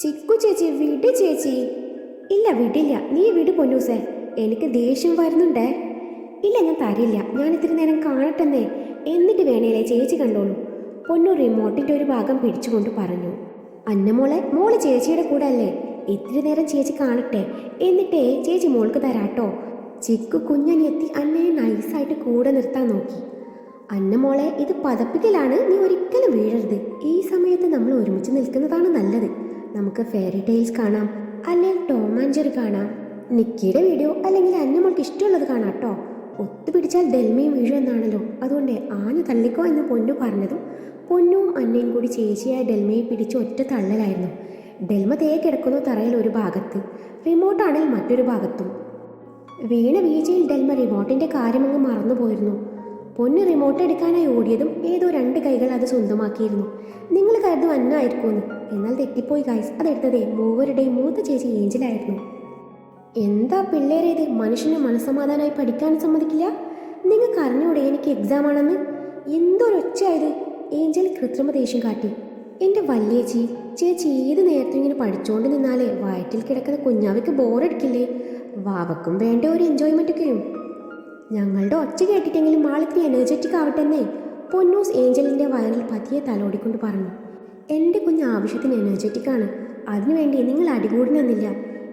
ചിക്കു ചേച്ചി വിട് ചേച്ചി. ഇല്ല വിടില്ല. നീ വിട് പൊന്നൂസേ എനിക്ക് ദേഷ്യം വരുന്നുണ്ടേ. ഇല്ല ഞാൻ തരില്ല. ഞാൻ ഇത്തിരി നേരം കാണട്ടെന്നേ. എന്നിട്ട് വേണേലേ ചേച്ചി കണ്ടോളൂ. പൊന്നു റിമോട്ടിന്റെ ഒരു ഭാഗം പിടിച്ചുകൊണ്ട് പറഞ്ഞു. അന്നമോളെ മോൾ ചേച്ചിയുടെ കൂടെ അല്ലേ? ഇത്തിരി നേരം ചേച്ചി കാണട്ടെ. എന്നിട്ടേ ചേച്ചി മോൾക്ക് തരാട്ടോ. ചിക്കു കുഞ്ഞനിയെത്തി അന്നയെ നൈസായിട്ട് കൂടെ നിർത്താൻ നോക്കി. അന്നമോളെ ഇത് പതപ്പിക്കലാണ്. നീ ഒരിക്കലും വീഴരുത്. ഈ സമയത്ത് നമ്മൾ ഒരുമിച്ച് നിൽക്കുന്നതാണ് നല്ലത്. നമുക്ക് ഫെയറി ടെയിൽസ് കാണാം അല്ലെങ്കിൽ ടോം ആൻഡ് ജെറി കാണാം. നിക്കിയുടെ വീഡിയോ അല്ലെങ്കിൽ അന്നമ്മൾക്ക് ഇഷ്ടമുള്ളത് കാണാം കേട്ടോ ഒത്തുപിടിച്ചാൽ ഡെൽമയും വീഴും എന്നാണല്ലോ. അതുകൊണ്ട് ആന തള്ളിക്കോ എന്ന് പൊന്നു പറഞ്ഞതും പൊന്നും അന്നയും കൂടി ചേച്ചിയായ ഡെൽമയെ പിടിച്ച് ഒറ്റ തള്ളലായിരുന്നു. ഡെൽമ തേ കിടക്കുന്നു തറയിൽ ഒരു ഭാഗത്ത്. റിമോട്ടാണെങ്കിൽ മറ്റൊരു ഭാഗത്തും. വീണ വീഴ്ചയിൽ ഡെൽമ റിമോട്ടിന്റെ കാര്യമങ്ങ് മറന്നുപോയിരുന്നു. പൊന്ന് റിമോട്ട് എടുക്കാനായി ഓടിയതും ഏതോ രണ്ട് കൈകൾ അത് സ്വന്തമാക്കിയിരുന്നു. നിങ്ങൾ കരുതും അന്നായിരിക്കുമെന്ന് എന്നാൽ തെറ്റിപ്പോയി ഗൈസ് അതെടുത്തതേ മൂവരുടെയും മൂത്ത ചേച്ചി ഏഞ്ചലായിരുന്നു എന്താ പിള്ളേരെ ഇത്? മനുഷ്യനെ മനസ്സമാധാനമായി പഠിക്കാൻ സമ്മതിക്കില്ല? നിങ്ങൾക്ക് അറിഞ്ഞൂടെ എനിക്ക് എക്സാം ആണെന്ന്? എന്തൊരൊച്ചയായത് ഏഞ്ചൽ കൃത്രിമ ദേഷ്യം കാട്ടി. എന്റെ വല്യേച്ചി ചേച്ചി ഏത് നേരത്തും ഇങ്ങനെ പഠിച്ചുകൊണ്ട് നിന്നാലേ വയറ്റിൽ കിടക്കുന്ന കുഞ്ഞാവയ്ക്ക് ബോറടിക്കില്ലേ വാവക്കും വേണ്ട ഒരു എൻജോയ്മെന്റ് ഒക്കെയും. ഞങ്ങളുടെ ഒച്ച കേട്ടിട്ടെങ്കിലും ആളിത്തിരി എനർജറ്റിക് ആവട്ടെ എന്നേ പൊന്നൂസ് ഏഞ്ചലിന്റെ വയറിൽ പതിയെ തലോടിക്കൊണ്ട് പറഞ്ഞു. എന്റെ കുഞ്ഞ് ആവശ്യത്തിന് എനർജറ്റിക് ആണ്. അതിനുവേണ്ടി നിങ്ങൾ അടികൂടണമെന്നില്ല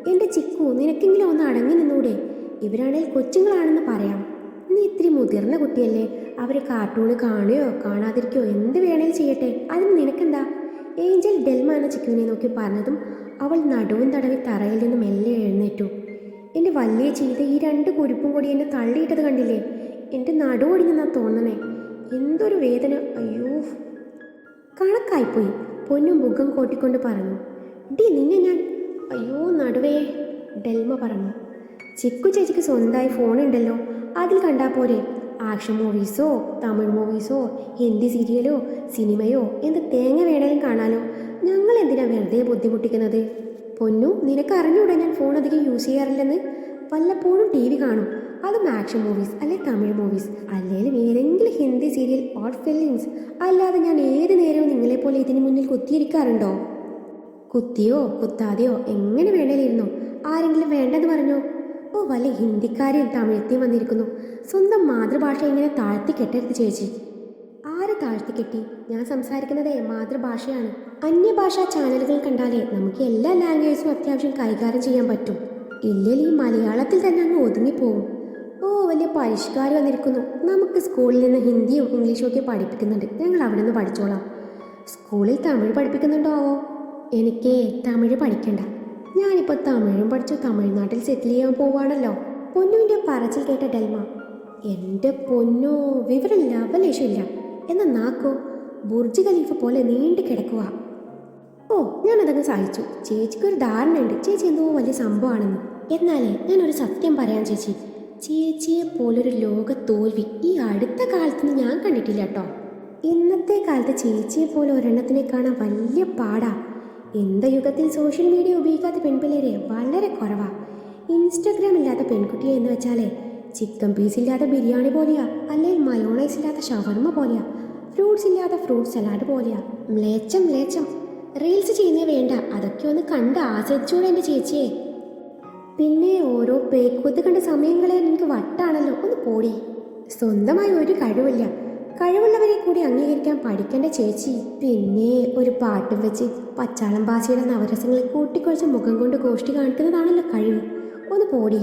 എന്റെ ചിക്കു നിനക്കെങ്കിലും ഒന്ന് അടങ്ങി നിന്നൂടെ. ഇവരാണെങ്കിൽ കൊച്ചുങ്ങളാണെന്ന് പറയാം. നീ ഇത്തിരി മുതിർന്ന കുട്ടിയല്ലേ. അവരെ കാർട്ടൂണ് കാണുകയോ കാണാതിരിക്കോ എന്ത് വേണേലും ചെയ്യട്ടെ. അതിന് നിനക്കെന്താ? ഏഞ്ചൽ ഡെൽമ എന്ന ചിക്കുവിനെ നോക്കി പറഞ്ഞതും അവൾ നടുവും തടവി തറയിൽ നിന്നും മെല്ലെ എഴുന്നേറ്റു. എന്റെ വലിയ ചെയ്ത ഈ രണ്ട് കുരുപ്പും കൂടി എന്നെ തള്ളിയിട്ടത് കണ്ടില്ലേ? എന്റെ നടുവൊടിഞ്ഞെന്നാ തോന്നണേ. എന്തൊരു വേദന. അയ്യോ. കണക്കായിപ്പോയി. പൊന്നും മുഖം കോട്ടിക്കൊണ്ട് പറഞ്ഞു. ഡി നിന്നെ ഞാൻ അയ്യോ നടുവേ ഡെൽമ പറഞ്ഞു. ചിക്കു ചേച്ചിക്ക് സ്വന്തമായി ഫോണുണ്ടല്ലോ അതിൽ കണ്ടാൽ പോരെ. ആക്ഷൻ മൂവീസോ തമിഴ് മൂവീസോ ഹിന്ദി സീരിയലോ സിനിമയോ എന്ത് തേങ്ങ വേണേലും കാണാനോ ഞങ്ങൾ എന്തിനാ വെറുതെ ബുദ്ധിമുട്ടിക്കുന്നത്? പൊന്നു നിനക്ക് ഞാൻ ഫോൺ അധികം യൂസ് ചെയ്യാറില്ലെന്ന്? വല്ലപ്പോഴും ടി വി കാണും. അതും ആക്ഷൻ മൂവീസ് അല്ലെ തമിഴ് മൂവീസ് അല്ലെങ്കിലും ഏതെങ്കിലും ഹിന്ദി സീരിയൽ ഓർ ഫിലിംസ് അല്ലാതെ ഞാൻ ഏത് നേരവും നിങ്ങളെപ്പോലെ ഇതിനു മുന്നിൽ കുത്തിയിരിക്കാറുണ്ടോ? കുത്തിയോ കുത്താതെയോ എങ്ങനെ വേണേലിരുന്നോ? ആരെങ്കിലും വേണ്ടെന്ന് പറഞ്ഞോ? ഓ വല്ല ഹിന്ദിക്കാരെയും തമിഴത്തെയും വന്നിരിക്കുന്നു. സ്വന്തം മാതൃഭാഷ ഇങ്ങനെ താഴ്ത്തി കെട്ടരുത് ചേച്ചി. ആര് താഴ്ത്തി കെട്ടി? ഞാൻ സംസാരിക്കുന്നത് മാതൃഭാഷയാണ്. അന്യഭാഷാ ചാനലുകൾ കണ്ടാലേ നമുക്ക് എല്ലാ ലാംഗ്വേജും അത്യാവശ്യം കൈകാര്യം ചെയ്യാൻ പറ്റും. ഇല്ലെങ്കിൽ മലയാളത്തിൽ തന്നെ അങ്ങ് ഒതുങ്ങിപ്പോകും. ഓ വലിയ പരിഷ്കാരം വന്നിരിക്കുന്നു. നമുക്ക് സ്കൂളിൽ നിന്ന് ഹിന്ദിയും ഇംഗ്ലീഷും ഒക്കെ പഠിപ്പിക്കുന്നുണ്ട്. ഞങ്ങൾ അവിടെ നിന്ന് പഠിച്ചോളാം. സ്കൂളിൽ തമിഴ് പഠിപ്പിക്കുന്നുണ്ടോ എനിക്ക് തമിഴ് പഠിക്കണ്ട. ഞാനിപ്പോൾ തമിഴും പഠിച്ചു തമിഴ്നാട്ടിൽ സെറ്റിൽ ചെയ്യാൻ പോവാണല്ലോ. പൊന്നുവിന്റെ പറച്ചിൽ കേട്ട ഡെൽമ എന്റെ പൊന്നു വിവരം ലവലേശമില്ല. എന്നാ നാക്കോ ബുർജ് ഖലീഫ പോലെ നീണ്ടു കിടക്കുക ഓ ഞാനതങ്ങ് സഹിച്ചു. ചേച്ചിക്ക് ഒരു ധാരണയുണ്ട് ചേച്ചി എന്തോ വലിയ സംഭവമാണെന്ന്. എന്നാലേ ഞാനൊരു സത്യം പറയാം ചേച്ചി. ചേച്ചിയെ പോലൊരു ലോക തോൽവി ഈ അടുത്ത കാലത്തൊന്നും ഞാൻ കണ്ടിട്ടില്ല കേട്ടോ. ഇന്നത്തെ കാലത്ത് ചേച്ചിയെ പോലെ ഒരെണ്ണത്തിനെ കാണാൻ വലിയ പാടാ. എന്ത യുഗത്തിൽ സോഷ്യൽ മീഡിയ ഉപയോഗിക്കാത്ത പെൺപിള്ളേരെ വളരെ കുറവാ. ഇൻസ്റ്റഗ്രാം ഇല്ലാത്ത പെൺകുട്ടിയെ എന്ന് വെച്ചാലേ ചിക്കൻ പീസ് ഇല്ലാത്ത ബിരിയാണി പോലെയാ. അല്ലെങ്കിൽ മയോണൈസ് ഇല്ലാത്ത ഷവർമ പോലെയാ. ഫ്രൂട്ട്സ് ഇല്ലാത്ത ഫ്രൂട്ട് സലാഡ് പോലെയാ. മ്ലേച്ചം മ്ലേച്ചം റീൽസ് ചെയ്യുന്നേ വേണ്ട. അതൊക്കെ ഒന്ന് കണ്ട് ആസ്വദിച്ചോളൂ എന്റെ ചേച്ചിയെ. പിന്നെ ഓരോ പേക്കുത്ത് കണ്ട സമയങ്ങളെ എനിക്ക് വട്ടാണല്ലോ. ഒന്ന് പോടി. സ്വന്തമായി ഒരു കഴിവില്ല. കഴിവുള്ളവരെ കൂടി അംഗീകരിക്കാൻ പഠിക്കേണ്ട ചേച്ചി. പിന്നെ ഒരു പാട്ടും വെച്ച് പച്ചാളം ഭാഷയുടെ നവരസങ്ങളെ കൂട്ടിക്കുഴച്ച് മുഖം കൊണ്ട് ഗോഷ്ടി കാണിക്കുന്നതാണല്ലോ കഴിവ്. ഒന്ന് പോടി.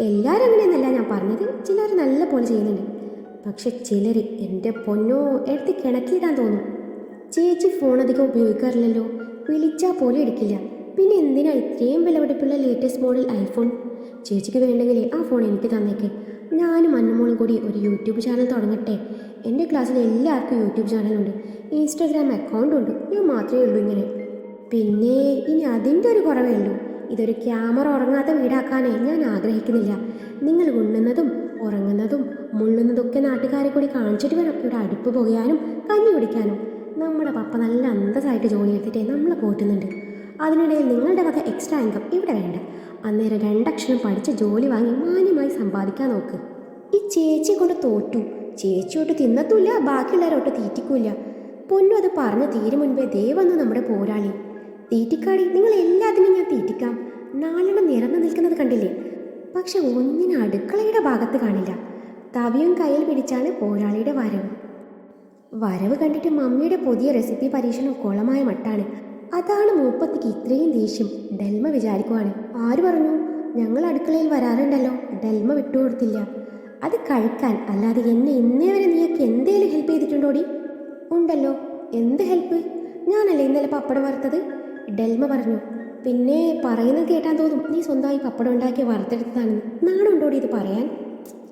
എല്ലാവരും അങ്ങനെയെന്നല്ല. ഞാൻ പറഞ്ഞത് ചിലർ നല്ല പോലെ ചെയ്യുന്നുണ്ട്. പക്ഷെ ചിലർ എന്റെ പൊന്നോ എടുത്ത് കിണറ്റിലിടാൻ തോന്നും. ചേച്ചി ഫോൺ അധികം ഉപയോഗിക്കാറില്ലല്ലോ. വിളിച്ചാൽ പോലും എടുക്കില്ല. പിന്നെ എന്തിനാ ഇത്രയും വിലപിടിപ്പുള്ള ലേറ്റസ്റ്റ് മോഡൽ ഐഫോൺ ചേച്ചിക്ക് വേണ്ടെങ്കിൽ ആ ഫോൺ എനിക്ക് തന്നേക്ക്. ഞാനും അന്നമോളും കൂടി ഒരു യൂട്യൂബ് ചാനൽ തുടങ്ങട്ടെ. എന്റെ ക്ലാസ്സിൽ എല്ലാവർക്കും യൂട്യൂബ് ചാനലുണ്ട് ഇൻസ്റ്റാഗ്രാം അക്കൗണ്ട് ഉണ്ട്. ഞാൻ മാത്രമേ ഉള്ളൂ ഇങ്ങനെ. പിന്നെ ഇനി അതിന്റെ ഒരു കുറവേ ഉള്ളൂ. ഇതൊരു ക്യാമറ ഉറങ്ങാത്ത വീടാക്കാനേ ഞാൻ ആഗ്രഹിക്കുന്നില്ല. നിങ്ങൾ ഉണ്ണുന്നതും ഉറങ്ങുന്നതും മുള്ളുന്നതൊക്കെ നാട്ടുകാരെ കൂടി കാണിച്ചിട്ട് വേണം ഇവിടെ അടുപ്പ് പുകയാനും കഞ്ഞി കുടിക്കാനും നമ്മുടെ പപ്പ നല്ല അന്തസ്സായിട്ട് ജോലി എടുത്തിട്ടേ നമ്മളെ പോറ്റുന്നുണ്ട്. അതിനിടയിൽ നിങ്ങളുടെ വക എക്സ്ട്രാ ഇൻകം ഇവിടെ വേണ്ട. അന്നേരം രണ്ടക്ഷരം പഠിച്ച് ജോലി വാങ്ങി മാന്യമായി സമ്പാദിക്കാൻ നോക്ക്. ഈ ചേച്ചി കൊണ്ട് തോറ്റു. ചേച്ചിയോട്ട് തിന്നത്തൂല്ല ബാക്കിയുള്ളവരോട്ട് തീറ്റിക്കൂല പൊന്നു അത് പറഞ്ഞു തീരു മുൻപേ ദയവന്നു നമ്മുടെ പോരാളി. തീറ്റിക്കാടി നിങ്ങൾ എല്ലാത്തിനും ഞാൻ തീറ്റിക്കാം. നാലെണ്ണം നിരന്നു നിൽക്കുന്നത് കണ്ടില്ലേ? പക്ഷെ ഒന്നിന് അടുക്കളയുടെ ഭാഗത്ത് കാണില്ല. തവിയും കയ്യിൽ പിടിച്ചാണ് പോരാളിയുടെ വരവ്. വരവ് കണ്ടിട്ട് മമ്മിയുടെ പുതിയ റെസിപ്പി പരീക്ഷണം കുളമായ മട്ടാണ്. അതാണ് മൂപ്പത്തിക്ക് ഇത്രയും ദേഷ്യം. ഡെൽമ വിചാരിക്കുവാണ്. ആര് പറഞ്ഞു? ഞങ്ങൾ അടുക്കളയിൽ വരാറുണ്ടല്ലോ. ഡെൽമ വിട്ടുകൊടുത്തില്ല അത് കഴിക്കാൻ അല്ലാതെ എന്നെ ഇന്നേ വരെ നീയൊക്കെ എന്തേലും ഹെൽപ്പ് ചെയ്തിട്ടുണ്ടോടി? ഉണ്ടല്ലോ. എന്ത് ഹെൽപ്പ് ഞാനല്ലേ ഇന്നലെ പപ്പടം വറുത്തത്? ഡെൽമ പറഞ്ഞു. പിന്നെ പറയുന്നത് കേട്ടാൻ തോന്നും നീ സ്വന്തമായി പപ്പടം ഉണ്ടാക്കി വറുത്തെടുത്തതാണെന്ന് നാടുണ്ടോടി ഇത് പറയാൻ?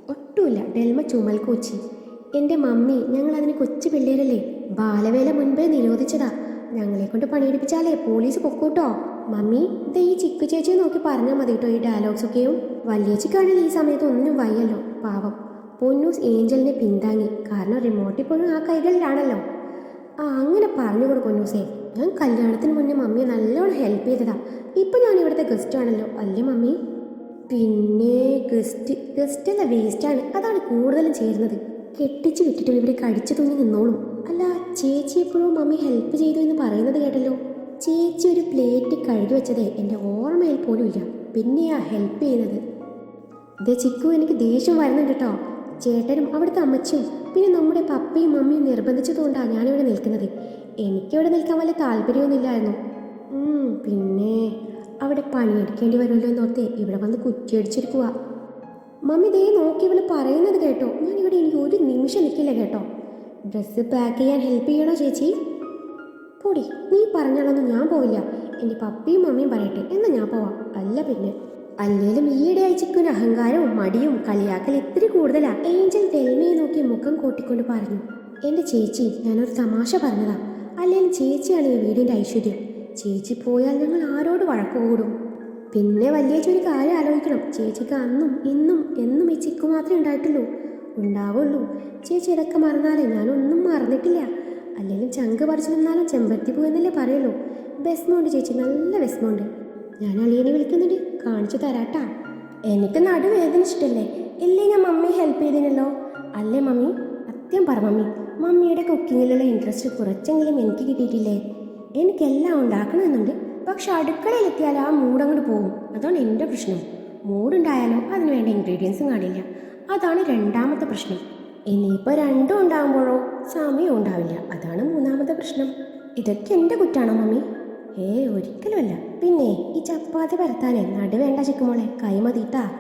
ഒട്ടുമില്ല ഡെൽമ ചുമൽ കൊച്ചി. എന്റെ മമ്മി ഞങ്ങൾ അതിന് കൊച്ചു പിള്ളേരല്ലേ. ബാലവേല മുൻപേ നിരോധിച്ചതാ. ഞങ്ങളെ കൊണ്ട് പണിയെടുപ്പിച്ചാലേ പോലീസ് പൊക്കൂട്ടോ. മമ്മി ദേ ഈ ചിക്കു ചേച്ചിയെ നോക്കി പറഞ്ഞാൽ മതി കേട്ടോ ഈ ഡയലോഗ്സൊക്കെയും വലിയച്ചിക്കാണെങ്കിൽ ഈ സമയത്ത് ഒന്നും വയ്യല്ലോ പാവം. പൊന്നൂസ് ഏഞ്ചലിനെ പിന്താങ്ങി. കാരണം റിമോട്ട് ഇപ്പോഴും ആ കൈകളിലാണല്ലോ. ആ അങ്ങനെ പറഞ്ഞു കൊടുക്കും പൊന്നൂസേ. ഞാൻ കല്യാണത്തിന് മുന്നേ മമ്മിയെ നല്ലോണം ഹെൽപ്പ് ചെയ്തതാ. ഇപ്പം ഞാൻ ഇവിടുത്തെ ഗസ്റ്റ് ആണല്ലോ. അല്ലേ മമ്മി? പിന്നെ ഗസ്റ്റ് ഗസ്റ്റ് അല്ല വേസ്റ്റാണ് അതാണ് കൂടുതലും ചേരുന്നത്. കെട്ടിച്ച് വിട്ടിട്ടും ഇവിടെ കടിച്ചു തൂങ്ങി നിന്നോളും. അല്ല ചേച്ചി എപ്പോഴും മമ്മി ഹെൽപ്പ് ചെയ്തു എന്ന് പറയുന്നത് കേട്ടല്ലോ. ചേച്ചി ഒരു പ്ലേറ്റ് കഴുകി വെച്ചതേ എന്റെ ഓർമ്മയിൽ പോലും ഇല്ല. പിന്നെയാ ഹെൽപ്പ് ചെയ്യുന്നത്. ദേ ചിക്കു എനിക്ക് ദേഷ്യം വരുന്നുണ്ട് കേട്ടോ. ചേട്ടനും അവിടുത്തെ അമ്മച്ചും പിന്നെ നമ്മുടെ പപ്പയും മമ്മിയും നിർബന്ധിച്ചതുകൊണ്ടാണ് ഞാനിവിടെ നിൽക്കുന്നത്. എനിക്കിവിടെ നിൽക്കാൻ വലിയ താല്പര്യമൊന്നുമില്ലായിരുന്നു. പിന്നെ അവിടെ പണിയെടുക്കേണ്ടി വരുമല്ലോ എന്നോർത്ത് ഇവിടെ വന്ന് കുറ്റിയടിച്ചിരിക്കുക മമ്മി ദേ നോക്കി ഇവൾ പറയുന്നത് കേട്ടോ. ഞാൻ ഇവിടെ എനിക്ക് ഒരു നിമിഷം നിൽക്കില്ല കേട്ടോ. ഡ്രസ്സ് പാക്ക് ചെയ്യാൻ ഹെൽപ്പ് ചെയ്യണോ ചേച്ചി? പൊടി നീ പറഞ്ഞാലൊന്നും ഞാൻ പോവില്ല. എന്റെ പപ്പിയും മമ്മിയും പറയട്ടെ. എന്നാൽ ഞാൻ പോവാം. അല്ല പിന്നെ. അല്ലേലും ഈയിടെ അയച്ചിക്കുന്ന അഹങ്കാരവും മടിയും കളിയാക്കൽ ഇത്തിരി കൂടുതലാ. ഏഞ്ചൽ തെൽമയെ നോക്കി മുഖം കൂട്ടിക്കൊണ്ട് പറഞ്ഞു. എന്റെ ചേച്ചി ഞാനൊരു തമാശ പറഞ്ഞതാ. അല്ലേലും ചേച്ചിയാണ് ഈ വീടിന്റെ ഐശ്വര്യം. ചേച്ചി പോയാൽ ഞങ്ങൾ ആരോട് വഴക്കുകൂടും പിന്നെ വലിയ ഒരു കാര്യം ആലോചിക്കണം. ചേച്ചിക്ക് അന്നും ഇന്നും എന്നും ഈ ചിക്കു മാത്രമേ ഉണ്ടായിട്ടുള്ളൂ. ഉണ്ടാവുള്ളൂ. ചേച്ചി ഇതൊക്കെ മറന്നാലേ ഞാനൊന്നും മറന്നിട്ടില്ല. അല്ലെങ്കിൽ ചങ്ക് പറിച്ചു നിന്നാലും ചെമ്പരത്തി പോയെന്നല്ലേ പറയുള്ളൂ. ബെസ്മോണ്ട് ചേച്ചി നല്ല ബെസ്മോണ്ട് ഞാൻ അളിയനെ വിളിക്കുന്നുണ്ട്. കാണിച്ചു തരാട്ടാ. എനിക്ക് നടുവേദനിച്ചിട്ടല്ലേ ഇല്ലേ ഞാൻ മമ്മി ഹെൽപ്പ് ചെയ്തിനല്ലോ അല്ലേ മമ്മി? സത്യം പറ മമ്മി. മമ്മിയുടെ കുക്കിങ്ങിലുള്ള ഇൻട്രസ്റ്റ് കുറച്ചെങ്കിലും എനിക്ക് കിട്ടിയിട്ടില്ലേ? എനിക്കെല്ലാം ഉണ്ടാക്കണമെന്നുണ്ട്. പക്ഷെ അടുക്കളയിലെത്തിയാൽ ആ മൂടങ്ങോട്ട് പോകും. അതാണ് എന്റെ പ്രശ്നം. മൂടുണ്ടായാലോ അതിന് വേണ്ട ഇൻഗ്രീഡിയൻസും കാണില്ല. അതാണ് രണ്ടാമത്തെ പ്രശ്നം. ഇനിയിപ്പോൾ രണ്ടും ഉണ്ടാകുമ്പോഴോ സമയം ഉണ്ടാവില്ല. അതാണ് മൂന്നാമത്തെ പ്രശ്നം. ഇതൊക്കെ എന്റെ കുറ്റാണോ മമ്മി? ഏ ഒരിക്കലുമല്ല. പിന്നെ ഈ ചപ്പാത്തി പരത്താനേ നടുവേണ്ട ചിക്കുമോളെ കൈമതിട്ടാ.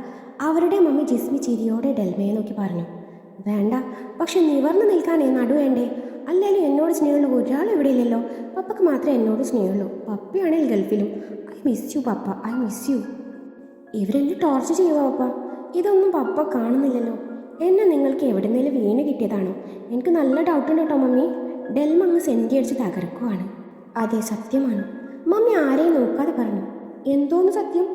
അവരുടെ മമ്മി ജിസ്മി ചിരിയോടെ ഡെൽമയെ നോക്കി പറഞ്ഞു. വേണ്ട. പക്ഷെ നിവർന്നു നിൽക്കാനേ നടു വേണ്ടേ? അല്ലേലും എന്നോട് സ്നേഹമുള്ള ഒരാൾ ഇവിടെ ഇല്ലല്ലോ പപ്പക്ക് മാത്രമേ എന്നോട് സ്നേഹമുള്ളൂ. പപ്പയാണെങ്കിൽ ഗൾഫിലും. I miss you papa. I miss you ഇവരെന്നെ ടോർച്ചർ ചെയ്യുക പപ്പ. ഇതൊന്നും പപ്പ കാണുന്നില്ലല്ലോ. എന്നെ നിങ്ങൾക്ക് എവിടുന്നേലും വീണ് കിട്ടിയതാണോ? എനിക്ക് നല്ല ഡൗട്ട് ഉണ്ട് കേട്ടോ മമ്മി. ഡെൽമ അങ്ങ് സെന്റി അടിച്ച് തകർക്കുവാണ്. അതെ സത്യമാണ്. മമ്മി ആരെയും നോക്കാതെ പറഞ്ഞു. എന്തോന്ന് സത്യം?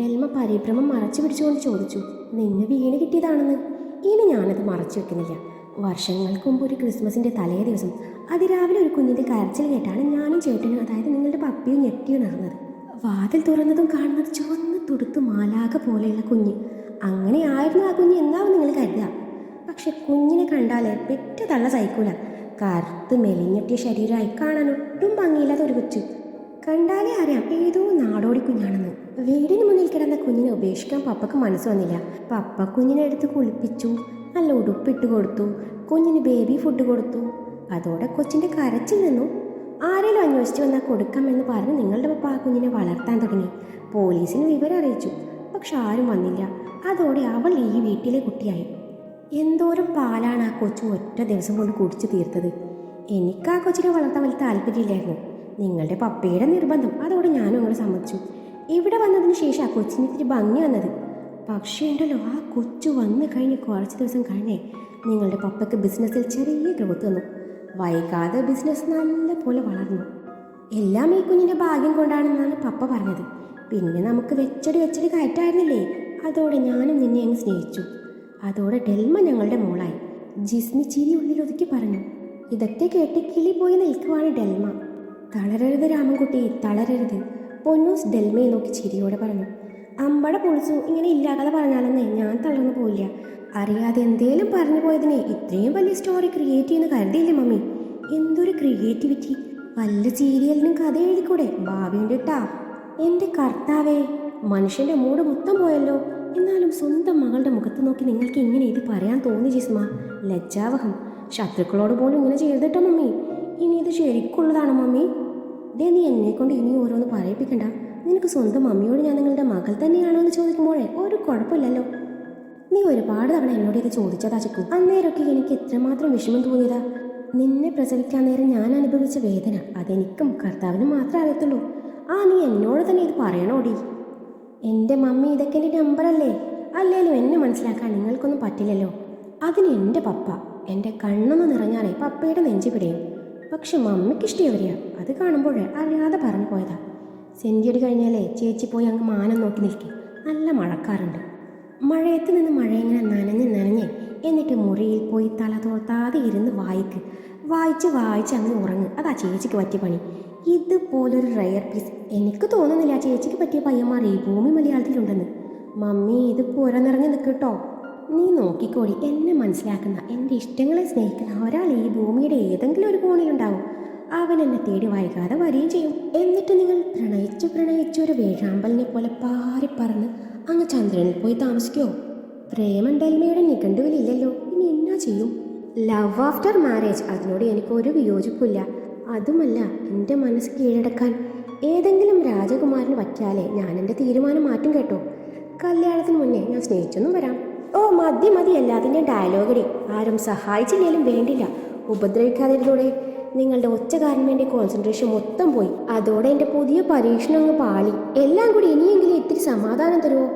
ഡെൽമ പരിഭ്രമം മറച്ചു പിടിച്ചുകൊണ്ട് ചോദിച്ചു. നിന്നെ വീണ് കിട്ടിയതാണെന്ന്. ഇനി ഞാനത് മറച്ചു വെക്കുന്നില്ല. വർഷങ്ങൾക്ക് മുമ്പ് ഒരു ക്രിസ്മസിന്റെ തലേ ദിവസം അതിരാവിലെ ഒരു കുഞ്ഞിന്റെ കരച്ചിൽ കേട്ടാണ് ഞാനും ചേട്ടനും അതായത് നിങ്ങളുടെ പപ്പിയും ഞെട്ടിയുണർന്നത് വാതിൽ തുറന്നതും കാണുന്നത് ചുവന്ന് തുടുത്ത് മാലാക പോലെയുള്ള കുഞ്ഞ്. അങ്ങനെ ആയിരുന്നു ആ കുഞ്ഞ് എന്താവും നിങ്ങൾ കരുതുക. പക്ഷെ കുഞ്ഞിനെ കണ്ടാലേ പെറ്റ തള്ള സഹിക്കൂല. കറുത്ത് മെലിഞ്ഞെട്ടിയ ശരീരമായി കാണാൻ ഒട്ടും ഭംഗിയില്ലാത്ത ഒരു കൊച്ചു. കണ്ടാലേ അറിയാം ഏതോ നാടോടി കുഞ്ഞാണെന്ന്. വീടിന് മുന്നിൽ കിടന്ന കുഞ്ഞിനെ ഉപേക്ഷിക്കാൻ പപ്പക്ക് മനസ്സ് വന്നില്ല. പപ്പ കുഞ്ഞിനെ എടുത്ത് കുളിപ്പിച്ചു നല്ല ഉടുപ്പിട്ട് കൊടുത്തു കുഞ്ഞിന് ബേബി ഫുഡ് കൊടുത്തു. അതോടെ കൊച്ചിന്റെ കരച്ചിൽ നിന്നു. ആരെങ്കിലും അന്വേഷിച്ച് വന്നാൽ കൊടുക്കാമെന്ന് പറഞ്ഞ് നിങ്ങളുടെ പപ്പ ആ കുഞ്ഞിനെ വളർത്താൻ തുടങ്ങി. പോലീസിന് വിവരം അറിയിച്ചു. പക്ഷെ ആരും വന്നില്ല. അതോടെ അവൾ ഈ വീട്ടിലെ കുട്ടിയായി. എന്തോരം പാലാണ് ആ കൊച്ചു ഒറ്റ ദിവസം കൊണ്ട് കുടിച്ചു തീർത്തത്. എനിക്ക് ആ കൊച്ചിനെ വളർത്താൻ വലിയ താല്പര്യമില്ലായിരുന്നു. നിങ്ങളുടെ പപ്പയുടെ നിർബന്ധം. അതോടെ ഞാനും അങ്ങോട്ട് സമ്മതിച്ചു. ഇവിടെ വന്നതിന് ശേഷം ആ കൊച്ചിന് ഇത്തിരി ഭംഗി വന്നത്. പക്ഷേ ഉണ്ടല്ലോ ആ കൊച്ചു വന്നു കഴിഞ്ഞ് കുറച്ച് ദിവസം കഴിഞ്ഞേ നിങ്ങളുടെ പപ്പയ്ക്ക് ബിസിനസ്സിൽ ചെറിയ ഗ്രോത്ത് വന്നു. വൈകാതെ ബിസിനസ് നല്ല പോലെ വളർന്നു. എല്ലാം ഈ കുഞ്ഞിന്റെ ഭാഗ്യം കൊണ്ടാണെന്നാണ് പപ്പ പറഞ്ഞത്. പിന്നെ നമുക്ക് വെച്ചടി വെച്ചടി കയറ്റായിരുന്നില്ലേ? അതോടെ ഞാനും നിന്നെ അങ്ങ് സ്നേഹിച്ചു. അതോടെ ഡെൽമ ഞങ്ങളുടെ മോളായി. ജിസ്മി ചിരി ഉള്ളിൽ ഒതുക്കി പറഞ്ഞു. ഇതൊക്കെ കേട്ട് കിളി പോയി നിൽക്കുവാണ് ഡെൽമ. തളരരുത് രാമൻകുട്ടി തളരരുത്. പൊന്നൂസ് ഡെൽമയെ നോക്കി ചിരിയോടെ പറഞ്ഞു. അമ്പട പൊളിച്ചു ഇങ്ങനെ ഇല്ലാതെ പറഞ്ഞാലെന്നേ ഞാൻ തളർന്നു പോയില്ല അറിയാതെ എന്തേലും പറഞ്ഞു പോയതിനെ ഇത്രയും വലിയ സ്റ്റോറി ക്രിയേറ്റ് ചെയ്യുന്ന കരുതിയില്ലേ മമ്മി? എന്തൊരു ക്രിയേറ്റിവിറ്റി വല്ല സീരിയലിനും കഥ എഴുതിക്കൂടെ? ഭാവിയുണ്ട് എന്റെ കർത്താവേ മനുഷ്യന്റെ മൂട് മൊത്തം പോയല്ലോ. എന്നാലും സ്വന്തം മകളുടെ മുഖത്ത് നോക്കി നിങ്ങൾക്ക് ഇങ്ങനെ ഇത് പറയാൻ തോന്നി ജിസ്മ? ലജ്ജാവഹം. ശത്രുക്കളോട് പോലും ഇങ്ങനെ ചെയ്തിട്ടോ മമ്മി. ഇനി ഇത് ശരിക്കുള്ളതാണോ മമ്മി? ദേ നീ എന്നെ കൊണ്ട് ഇനി ഓരോന്ന് പറയിപ്പിക്കണ്ട. നിനക്ക് സ്വന്തം മമ്മിയോട് ഞാൻ നിങ്ങളുടെ മകൾ തന്നെയാണോ എന്ന് ചോദിക്കുമ്പോഴേ ഒരു കുഴപ്പമില്ലല്ലോ. നീ ഒരുപാട് തവണ എന്നോട് ഇത് ചോദിച്ചതാ ചിക്കു. അന്നേരമൊക്കെ എനിക്ക് എത്രമാത്രം വിഷമം തോന്നിയതാ. നിന്നെ പ്രസവിക്കാൻ നേരം ഞാൻ അനുഭവിച്ച വേദന അതെനിക്കും കർത്താവിനും മാത്രമേ അറിയത്തുള്ളൂ. ആ നീ എന്നോട് തന്നെ ഇത് പറയണോടി? എന്റെ മമ്മി ഇതൊക്കെ എന്റെ നമ്പറല്ലേ? അല്ലേലും എന്നെ മനസ്സിലാക്കാൻ നിങ്ങൾക്കൊന്നും പറ്റില്ലല്ലോ? അതിന് എന്റെ പപ്പ എന്റെ കണ്ണൊന്ന് നിറഞ്ഞാലേ പപ്പയുടെ നെഞ്ചു പിടിയും. പക്ഷെ മമ്മിക്ക് അത് കാണുമ്പോൾ അറിയാതെ പറഞ്ഞു പോയതാ. സെഞ്ചുറി കഴിഞ്ഞാലേ ചേച്ചി പോയി അങ്ങ് മാനം നോക്കി നിൽക്കി. നല്ല മഴക്കാറുണ്ട്. മഴയത്ത് നിന്ന് മഴ ഇങ്ങനെ നനഞ്ഞ് നനഞ്ഞ് എന്നിട്ട് മുറിയിൽ പോയി തല തോർത്താതെ ഇരുന്ന് വായിക്ക്. വായിച്ച് വായിച്ച് അങ്ങ് ഉറങ്ങ്. അതാ ചേച്ചിക്ക് പറ്റിയ പണി. ഇതുപോലൊരു റയർ പീസ് എനിക്ക് തോന്നുന്നില്ല ചേച്ചിക്ക് പറ്റിയ പയ്യന്മാർ ഈ ഭൂമി മലയാളത്തിലുണ്ടെന്ന്. മമ്മി ഇത് പുര നിറഞ്ഞ് നിൽക്കട്ടോ നീ നോക്കിക്കോടി എന്നെ മനസ്സിലാക്കുന്ന എന്റെ ഇഷ്ടങ്ങളെ സ്നേഹിക്കുന്ന ഒരാൾ ഈ ഭൂമിയുടെ ഏതെങ്കിലും ഒരു കോണിലുണ്ടാവും. അവൻ എന്നെ തേടി വൈകാതെ വരികയും ചെയ്യും. എന്നിട്ട് നിങ്ങൾ പ്രണയിച്ചു പ്രണയിച്ചു ഒരു വേഴാമ്പലിനെ പോലെ പാറി പറന്ന് അങ്ങ് ചന്ദ്രനിൽ പോയി താമസിക്കുമോ ഡൽമയുടെ നിഘണ്ടുവിലില്ലല്ലോ. ഇനി എന്നാ ചെയ്യും? ലവ് ആഫ്റ്റർ മാരേജ് അതിനോട് എനിക്ക് ഒരു വിയോജിപ്പില്ല അതുമല്ല എന്റെ മനസ്സ് കീഴടക്കാൻ. ഏതെങ്കിലും രാജകുമാരന് പറ്റിയാലേ ഞാൻ എന്റെ തീരുമാനം മാറ്റും കേട്ടോ. കല്യാണത്തിന് മുന്നേ ഞാൻ സ്നേഹിച്ചൊന്നും വരാം. ഓ മതി മതി. എല്ലാത്തിന്റെ ഡയലോഗടി ആരും സഹായിച്ചില്ലേലും വേണ്ടില്ല. ഉപദ്രവിക്കാതിരുന്നൂടെ നിങ്ങളുടെ ഒച്ച കാരണം എന്റെ കോൺസെൻട്രേഷൻ മൊത്തം പോയി. അതോടെ എന്റെ പുതിയ പരീക്ഷണം അങ്ങ് പാളി. എല്ലാം കൂടി ഇനിയെങ്കിലും ഇത്തിരി സമാധാനം തരുമോ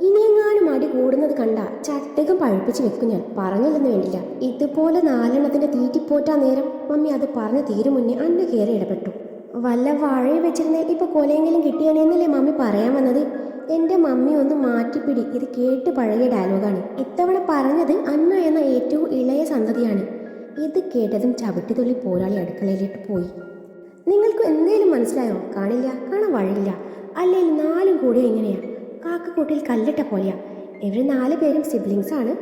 ഇനിയെങ്ങാനും അടി കൂടുന്നത് കണ്ട ചട്ടകം പഴുപ്പിച്ച് വെക്കും ഞാൻ. പറഞ്ഞില്ലെന്ന് വേണ്ടില്ല. ഇതുപോലെ നാലെണ്ണത്തിന്റെ തീറ്റിപ്പോറ്റാ നേരം മമ്മി അത് പറഞ്ഞ തീരു മുന്നേ അന്ന കയറി ഇടപെട്ടു. വല്ല വാഴ വെച്ചിരുന്നേ ഇപ്പൊ കൊലയെങ്കിലും കിട്ടിയാണെന്നല്ലേ മമ്മി പറയാൻ വന്നത്? എന്റെ മമ്മി ഒന്ന് മാറ്റിപ്പിടി. ഇത് കേട്ട് പഴകിയ ഡയലോഗാണ്. ഇത്തവണ പറഞ്ഞത് അന്ന എന്ന ഏറ്റവും ഇളയ സന്തതിയാണ് ഇത് കേട്ടതും ചവിട്ടിത്തുള്ളി പോരാളി അടുക്കളയിലിട്ട് പോയി. നിങ്ങൾക്ക് എന്തേലും മനസ്സിലായോ? കാണില്ല. കാണാൻ വഴിയില്ല. അല്ലെങ്കിൽ നാലും കൂടി എങ്ങനെയാ? കാക്കക്കൂട്ടിൽ കല്ലിട്ട പോലെയാ. ഇവർ നാല് പേരും സിബ്ലിങ്സ് ആണ്.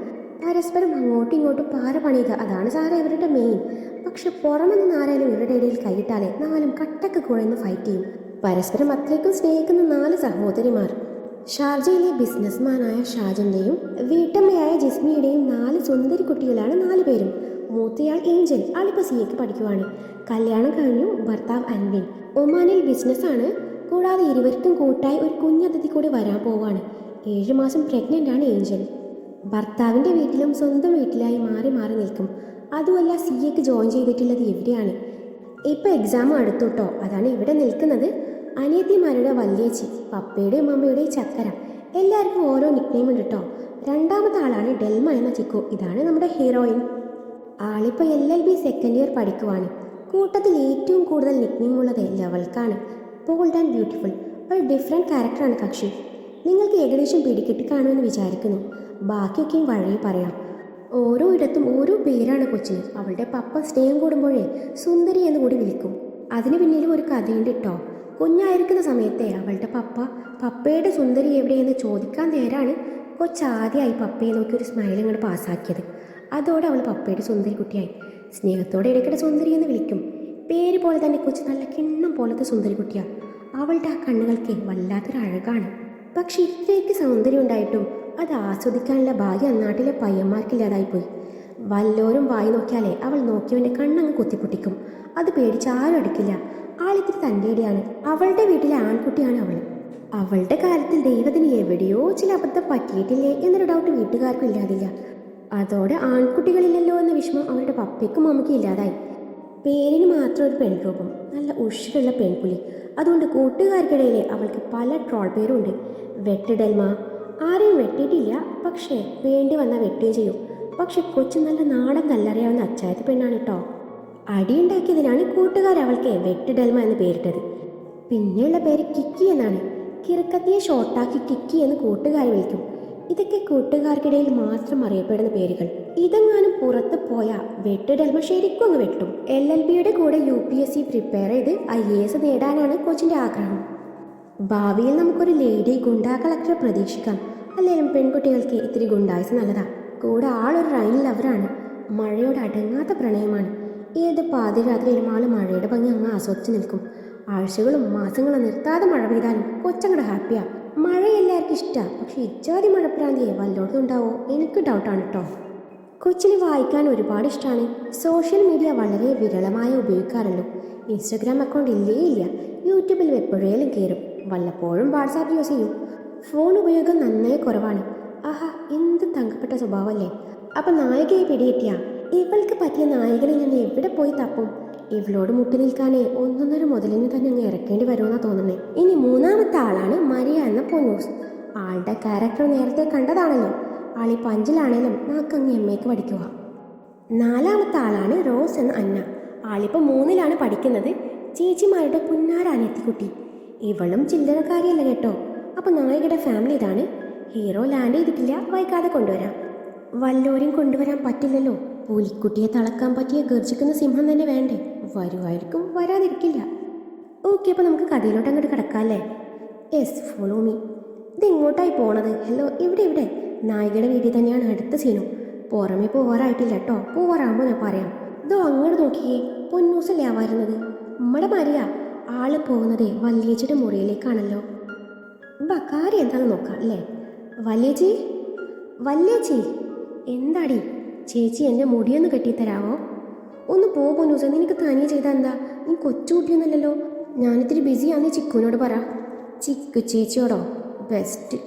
പരസ്പരം അങ്ങോട്ടും ഇങ്ങോട്ടും പാറ പണിയുക. അതാണ് സാറേ ഇവരുടെ മെയിൻ പക്ഷെ പുറമെ നിന്ന് ആരായാലും ഇവരുടെ ഇടയിൽ കൈയിട്ടാലേ നാലും കട്ടക്ക് കുഴന്ന് ഫൈറ്റ് ചെയ്യും. പരസ്പരം അത്രയ്ക്കും സ്നേഹിക്കുന്ന നാല് സഹോദരിമാർ. ഷാർജയിലെ ബിസിനസ്മാനായ ഷാജന്റെയും വീട്ടമ്മയായ ജിസ്മിയുടെയും നാല് സുന്ദരി കുട്ടികളാണ് നാല് പേരും. മൂത്തയാൾ ഏഞ്ചൽ ആളിപ്പോ സി പഠിക്കുവാണ്. കല്യാണം കഴിഞ്ഞു ഭർത്താവ് അൻവിൻ. ഒമാനിൽ ബിസിനസ്സാണ്. കൂടാതെ ഇരുവർക്കും കൂട്ടായി ഒരു കുഞ്ഞതിഥി കൂടി വരാൻ പോവാണ്. ഏഴു മാസം പ്രഗ്നന്റ് ആണ് ഏഞ്ചൽ. ഭർത്താവിന്റെ വീട്ടിലും സ്വന്തം വീട്ടിലായി മാറി മാറി നിൽക്കും. അതുമല്ല സി എക്ക് ജോയിൻ ചെയ്തിട്ടുള്ളത് എവിടെയാണ് ഇപ്പോൾ എക്സാം അടുത്തു കേട്ടോ അതാണ് ഇവിടെ നിൽക്കുന്നത്. അനിയത്തിമാരുടെ വല്യേച്ചി പപ്പയുടെയും അമ്മയുടെയും ചക്കര. എല്ലാവർക്കും ഓരോ നിക്നെയിം ഉണ്ട് കേട്ടോ രണ്ടാമത്തെ ആളാണ് ഡെൽമ എന്ന ചിക്കു. ഇതാണ് നമ്മുടെ heroine. ആളിപ്പോൾ L L B second year പഠിക്കുവാണ്. കൂട്ടത്തിൽ ഏറ്റവും കൂടുതൽ നിക്നെയിം ഉള്ളത് ലെവൽക്കാണ് ബോൾഡ് ആൻഡ് ബ്യൂട്ടിഫുൾ ഒരു ഡിഫറെന്റ് ക്യാരക്ടറാണ് കക്ഷി. നിങ്ങൾക്ക് ഏകദേശം പിടികിട്ടി കാണുമെന്ന് വിചാരിക്കുന്നു. ബാക്കിയൊക്കെയും വഴി പറയാം. ഓരോ ഇടത്തും ഓരോ പേരാണ് കൊച്ചിന്. അവളുടെ പപ്പ സ്നേഹം കൂടുമ്പോഴേ സുന്ദരി എന്ന് കൂടി വിളിക്കും. അതിന് പിന്നിലും ഒരു കഥയുണ്ട് കേട്ടോ കുഞ്ഞായിരിക്കുന്ന സമയത്തെ അവളുടെ പപ്പ പപ്പയുടെ സുന്ദരി എവിടെയെന്ന് ചോദിക്കാൻ നേരാണ് കൊച്ചാദ്യമായി പപ്പയെ നോക്കി ഒരു സ്മൈൽ അങ്ങോട്ട് പാസ്സാക്കിയത് അതോടെ അവൾ പപ്പയുടെ സുന്ദരി കുട്ടിയായി. സ്നേഹത്തോടെ ഇടയ്ക്കിടെ സുന്ദരി എന്ന് വിളിക്കും. പേര് പോലെ തന്നെ കൊച്ച് നല്ല കിണ്ണം പോലത്തെ സുന്ദരി കുട്ടിയാണ് അവളുടെ ആ കണ്ണുകൾക്ക് വല്ലാത്തൊരു അഴകാണ്. പക്ഷെ ഇത്രയ്ക്ക് സൗന്ദര്യം ഉണ്ടായിട്ടും അത് ആസ്വദിക്കാനുള്ള ഭാഗ്യം നാട്ടിലെ പയ്യന്മാർക്കില്ലാതായിപ്പോയി. വല്ലോരും വായി നോക്കിയാലേ അവൾ നോക്കിയവന്റെ കണ്ണങ്ങ് കുത്തിപ്പൊട്ടിക്കും. അത് പേടിച്ച് ആരും അടിക്കില്ല. ആളിത്തിരി തന്റെടിയാണ് അവളുടെ വീട്ടിലെ ആൺകുട്ടിയാണ് അവൾ. അവളുടെ കാര്യത്തിൽ ദൈവത്തിന് എവിടെയോ ചില അബദ്ധം പറ്റിയിട്ടില്ലേ എന്നൊരു ഡൗട്ട് വീട്ടുകാർക്കും ഇല്ലാതില്ല. അതോടെ ആൺകുട്ടികളില്ലല്ലോ എന്ന വിഷമം അവരുടെ പപ്പയ്ക്കും അമ്മയ്ക്കും ഇല്ലാതായി. പേരിന് മാത്രം ഒരു പെൺരൂപം. നല്ല ഉഷിരുള്ള പെൺപുലി. അതുകൊണ്ട് കൂട്ടുകാർക്കിടയിലെ അവൾക്ക് പല ട്രോൾ പേരുണ്ട്. വെട്ടിടൽമ. ആരെയും വെട്ടിയിട്ടില്ല. പക്ഷേ വേണ്ടി വന്നാൽ വെട്ടുകയും ചെയ്യും. പക്ഷെ കൊച്ചു നല്ല നാടൻ കല്ലറിയാവുന്ന അച്ചായത്തി പെണ്ണാണ് കേട്ടോ. അടിയുണ്ടാക്കിയതിനാണ് കൂട്ടുകാർ അവൾക്ക് വെട്ടിഡൽമ എന്ന് പേരിട്ടത്. പിന്നെയുള്ള പേര് കിക്കി എന്നാണ്. കിറുക്കത്തിയെ ഷോർട്ടാക്കി കിക്കി എന്ന് കൂട്ടുകാർ വിളിക്കും. ഇതൊക്കെ കൂട്ടുകാർക്കിടയിൽ മാത്രം അറിയപ്പെടുന്ന പേരുകൾ. ഇതെങ്ങാനും പുറത്ത് പോയാൽ വെട്ടിടൽമ ശരിക്കും അങ്ങ് വെട്ടും. എൽ എൽ ബിയുടെ കൂടെ U P S C prepare ചെയ്ത് ഐ എ എസ് നേടാനാണ് കൊച്ചിന്റെ ആഗ്രഹം. ഭാവിയിൽ നമുക്കൊരു ലേഡി ഗുണ്ടാ കളക്ടറെ പ്രതീക്ഷിക്കാം. അല്ലെങ്കിലും പെൺകുട്ടികൾക്ക് ഇത്തിരി ഗുണ്ടായുസ് നല്ലതാ. കൂടെ ആളൊരു റൈൻ ലവറാണ് മഴയോട് അടങ്ങാത്ത പ്രണയമാണ്. ഏത് പാതിരാത്രിയിലും ആൾ മഴയുടെ ഭംഗി അങ്ങ് ആസ്വദിച്ച് നിൽക്കും. ആഴ്ചകളും മാസങ്ങളും നിർത്താതെ മഴ പെയ്താലും കൊച്ചങ്ങടെ ഹാപ്പിയാ. മഴ എല്ലാവർക്കും ഇഷ്ടമാണ് പക്ഷേ ഇച്ചാതി മഴപ്രാന്തിയെ വല്ലോടത്തും ഉണ്ടാവോ? എനിക്ക് ഡൗട്ടാണ് കേട്ടോ കൊച്ചിന് വായിക്കാൻ ഒരുപാട് ഇഷ്ടമാണ് സോഷ്യൽ മീഡിയ വളരെ വിരളമായി ഉപയോഗിക്കാറുള്ളൂ ഇൻസ്റ്റഗ്രാം അക്കൗണ്ട് ഇല്ലേ ഇല്ല. യൂട്യൂബിൽ എപ്പോഴേലും കയറും. വല്ലപ്പോഴും വാട്സാപ്പ് യൂസ് ചെയ്യും. ഫോൺ ഉപയോഗം നന്നേ കുറവാണ്. ആഹാ എന്ത് തങ്കപ്പെട്ട സ്വഭാവമല്ലേ അപ്പൊ നായികയെ പിടികിട്ടിയ? ഇവൾക്ക് പറ്റിയ നായകനെ ഞാൻ എവിടെ പോയി തപ്പും? ഇവളോട് മുട്ടി നിൽക്കാനേ ഒന്നൊന്നര മുതലിന് തന്നെ അങ്ങ് ഇറക്കേണ്ടി വരുമെന്നാ തോന്നുന്നേ. ഇനി മൂന്നാമത്തെ ആളാണ് മരിയ എന്ന പൊന്നൂസ്. ആളുടെ ക്യാരക്ടർ നേരത്തെ കണ്ടതാണല്ലോ. ആളി പഞ്ചിലാണേലും നാക്കങ്ങ് എം എക്ക് പഠിക്കുക നാലാമത്തെ ആളാണ് റോസ് എന്ന അന്ന. ആളിപ്പോൾ മൂന്നിലാണ് പഠിക്കുന്നത്. ചേച്ചിമാരുടെ പുന്നാര അനിയത്തിക്കുട്ടി. ഇവളും ചില്ലറക്കാരിയല്ല കേട്ടോ. അപ്പൊ നായികയുടെ ഫാമിലി ഇതാണ് ഹീറോ ലാൻഡ് ചെയ്തിട്ടില്ല. വൈകാതെ കൊണ്ടുവരാം. വല്ലോരും കൊണ്ടുവരാൻ പറ്റില്ലല്ലോ. പുലിക്കുട്ടിയെ തളക്കാൻ പറ്റിയ ഗർജിക്കുന്ന സിംഹം തന്നെ വേണ്ടേ? വരുമായിരിക്കും വരാതിരിക്കില്ല. ഓക്കെ അപ്പൊ നമുക്ക് കഥയിലോട്ട് അങ്ങോട്ട് കിടക്കാല്ലേ യെസ് ഫോളോ മീ ഇത് ഇങ്ങോട്ടായി പോണത്? ഹലോ ഇവിടെ ഇവിടെ. നായികയുടെ വീട്ടിൽ തന്നെയാണ് അടുത്ത സീനും. പുറമെ പോവാറായിട്ടില്ല കേട്ടോ പോവാറാകുമ്പോൾ ഞാൻ പറയാം. ഇതോ അങ്ങോട്ട് നോക്കിയേ. പൊന്നൂസല്ലേ ആവാരുന്നത് നമ്മുടെ മരിയ ആൾ പോകുന്നതേ വല്യേച്ചിയുടെ മുറിയിലേക്കാണല്ലോ. ബക്കാരി എന്താണെന്ന് നോക്കാം അല്ലേ? വല്യേച്ചി? വല്യേച്ചി? എന്താടി? ചേച്ചി എന്റെ മുടിയൊന്ന് കെട്ടിത്തരാവോ? ഒന്ന് പോ നിനക്ക് തനിയെ ചെയ്താൽ എന്താ? നീ കൊച്ചുകുട്ടിയൊന്നുമല്ലല്ലോ ഞാനിത്തിരി ബിസിയാന്ന് ചിക്കുവിനോട് പറ. ചിക്കു ചേച്ചിയോടോ? ബെസ്റ്റ്.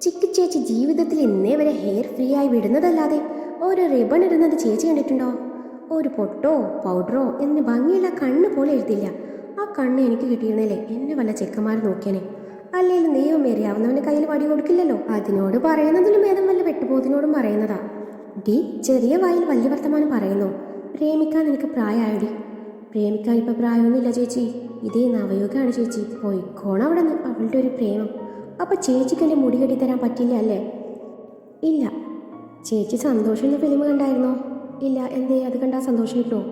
ചിക്കു ചേച്ചി ജീവിതത്തിൽ ഇന്നേ വരെ ഹെയർ ഫ്രീ ആയി വിടുന്നതല്ലാതെ ഒരു റിബൺ ഇടുന്നത് ചേച്ചി കണ്ടിട്ടുണ്ടോ? ഒരു പൊട്ടോ പൗഡറോ എന്ന് ഭംഗിയുള്ള കണ്ണ് പോലെ എഴുതില്ല. ആ കണ്ണ് എനിക്ക് കിട്ടിയിരുന്നില്ലേ എന്നെ വല്ല ചെക്കന്മാർ നോക്കിയനെ. അല്ലെങ്കിലും ദൈവം അറിയാവുന്നവന്റെ കയ്യിൽ വടി കൊടുക്കില്ലല്ലോ. അതിനോട് പറയുന്നതിലും ഭേദം വല്ല വെട്ടുപോത്തിനോടും പറയുന്നതാ. ഡി ചെറിയ വായിൽ വലിയ വർത്തമാനം പറയുന്നു. പ്രേമിക്കാൻ നിനക്ക് പ്രായമായടി പ്രേമിക്കാൻ ഇപ്പൊ പ്രായമൊന്നുമില്ല ചേച്ചി. ഇതേ നവയോഗമാണ് ചേച്ചി. പോയിക്കോണം അവിടെ നിന്ന് അവളുടെ ഒരു പ്രേമം. അപ്പൊ ചേച്ചിക്ക് എന്റെ മുടി കെട്ടി തരാൻ പറ്റില്ല അല്ലേ? ഇല്ല. ചേച്ചി സന്തോഷം എന്ന ഫിലിം കണ്ടായിരുന്നോ? ഇല്ല എന്തേ അത് കണ്ടാൽ സന്തോഷം കിട്ടുമോ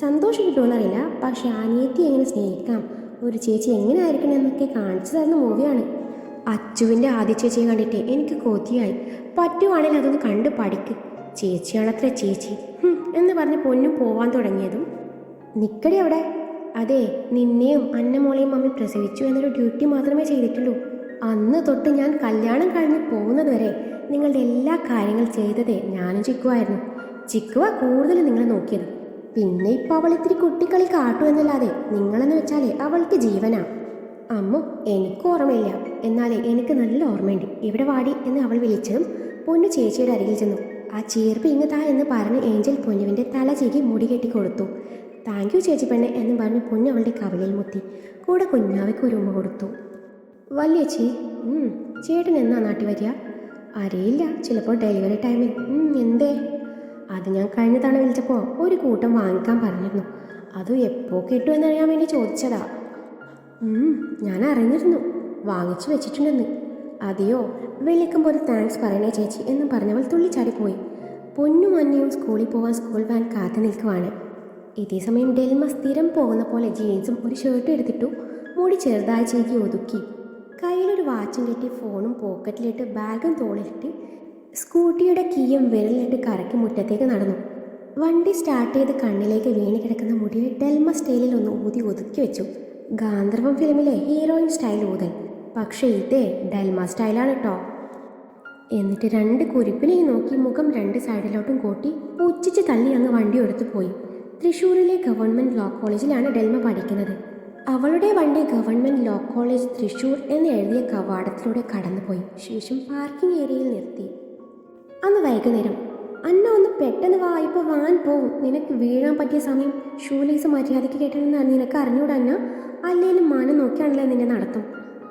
സന്തോഷം കിട്ടുമോ എന്നറിയില്ല പക്ഷെ അനിയത്തി എങ്ങനെ സ്നേഹിക്കാം? ഒരു ചേച്ചി എങ്ങനെ ആയിരിക്കണം എന്നൊക്കെ കാണിച്ചു തരുന്ന മൂവിയാണ്. അച്ചുവിന്റെ ആദ്യ ചേച്ചിയെ കണ്ടിട്ട് എനിക്ക് കൊതിയായി. പറ്റുവാണെങ്കിൽ അതൊന്ന് കണ്ട് പഠിക്ക്. ചേച്ചിയാണത്ര ചേച്ചി. എന്ന് പറഞ്ഞ് പൊന്നും പോവാൻ തുടങ്ങിയതും. നിക്കടി അവിടെ? അതെ നിന്നെയും അന്നമോളെയും മമ്മി പ്രസവിച്ചു എന്നൊരു ഡ്യൂട്ടി മാത്രമേ ചെയ്തിട്ടുള്ളൂ. അന്ന് തൊട്ട് ഞാൻ കല്യാണം കഴിഞ്ഞ് പോകുന്നതുവരെ നിങ്ങളുടെ എല്ലാ കാര്യങ്ങൾ ചെയ്തതേ ഞാനും ചിക്കുവായിരുന്നു. ചിക്കുവ കൂടുതൽ നിങ്ങളെ നോക്കിയത്. പിന്നെ ഇപ്പൊ അവൾ ഇത്തിരി കുട്ടിക്കളി കാട്ടുമെന്നല്ലാതെ നിങ്ങളെന്ന് വെച്ചാലേ അവൾക്ക് ജീവനാ. അമ്മ എനിക്ക് ഓർമ്മയില്ല. എന്നാലേ എനിക്ക് നല്ല ഓർമ്മയുണ്ട്. ഇവിടെ വാടി എന്ന് അവൾ വിളിച്ചതും പൊന്നു ചേച്ചിയുടെ അരികിൽ ചെന്നു. ആ ചീർപ്പ് ഇങ്ങ് താ എന്ന് പറഞ്ഞ് ഏഞ്ചൽ പൊന്നുവിന്റെ തല ചീകി മുടി കെട്ടി കൊടുത്തു. താങ്ക് യു ചേച്ചി പെണ്ണെ എന്ന് പറഞ്ഞ് പൊന്നു അവളുടെ കവിളിൽ മുത്തി. കൂടെ കുഞ്ഞാവയ്ക്ക് ഒരു ഉമ്മ കൊടുത്തു. വല്യച്ചി ചേട്ടൻ എന്നാ നാട്ടിൽ വരിക? അറിയില്ല ചിലപ്പോൾ ഡെലിവറി ടൈമിൽ. എന്തേ? അത് ഞാൻ കഴിഞ്ഞ തവണ വിളിച്ചപ്പോൾ ഒരു കൂട്ടം വാങ്ങിക്കാൻ പറഞ്ഞിരുന്നു. അത് എപ്പോൾ കിട്ടുമെന്നറിയാൻ വേണ്ടി ചോദിച്ചതാ. ഞാൻ അറിഞ്ഞിരുന്നു. വാങ്ങിച്ചു വെച്ചിട്ടുണ്ടെന്ന്. അതെയോ? വിളിക്കുമ്പോൾ താങ്ക്സ് പറയണേ ചേച്ചി എന്നും പറഞ്ഞവൾ തുള്ളിച്ചാടിപ്പോയി പൊന്നും അന്നയും സ്കൂളിൽ പോകാൻ സ്കൂൾ വാൻ കാത്തു നിൽക്കുവാണ്. ഇതേ സമയം ഡെൽമ സ്ഥിരം പോകുന്ന പോലെ ജീൻസും ഒരു ഷർട്ടും എടുത്തിട്ടു മുടി ചെറുതായി ചേച്ചി ഒതുക്കി. കയ്യിലൊരു വാച്ചും കെട്ടി ഫോണും പോക്കറ്റിലിട്ട് ബാഗും തോളിലിട്ട് സ്കൂട്ടിയുടെ കീയും വിരലിലിട്ട് കറക്കി മുറ്റത്തേക്ക് നടന്നു. വണ്ടി സ്റ്റാർട്ട് ചെയ്ത് കണ്ണിലേക്ക് വീണ് കിടക്കുന്ന മുടി ഡെൽമ സ്റ്റൈലിൽ ഒന്ന് ഊതി ഒതുക്കി വെച്ചു. ഗാന്ധർവം ഫിലിമിലെ ഹീറോയിൻ സ്റ്റൈൽ ഊതൽ. പക്ഷേ ഇതേ ഡെൽമ സ്റ്റൈലാണ് കേട്ടോ എന്നിട്ട് രണ്ട് കുരിപ്പിനെയും നോക്കി മുഖം രണ്ട് സൈഡിലോട്ടും കൂട്ടി ഉച്ചിച്ച് തള്ളി അങ്ങ് വണ്ടി എടുത്തു പോയി. തൃശ്ശൂരിലെ ഗവൺമെന്റ് ലോ കോളേജിലാണ് ഡെൽമ പഠിക്കുന്നത്. അവളുടെ വണ്ടി ഗവൺമെന്റ് ലോ കോളേജ് തൃശ്ശൂർ എന്ന് എഴുതിയ കവാടത്തിലൂടെ കടന്നുപോയി. ശേഷം പാർക്കിംഗ് ഏരിയയിൽ നിർത്തി. അന്ന് വൈകുന്നേരം. അന്ന ഒന്ന് പെട്ടെന്ന് വാ ഇപ്പോൾ വാൻ പോവും. നിനക്ക് വീഴാൻ പറ്റിയ സമയം ഷൂലേസ് മര്യാദയ്ക്ക് കേട്ടണമെന്ന് നിനക്ക് അറിഞ്ഞൂടാ അന്ന? അല്ലേലും മാനം നോക്കിയാണല്ലോ നിന്നെ നടത്തും.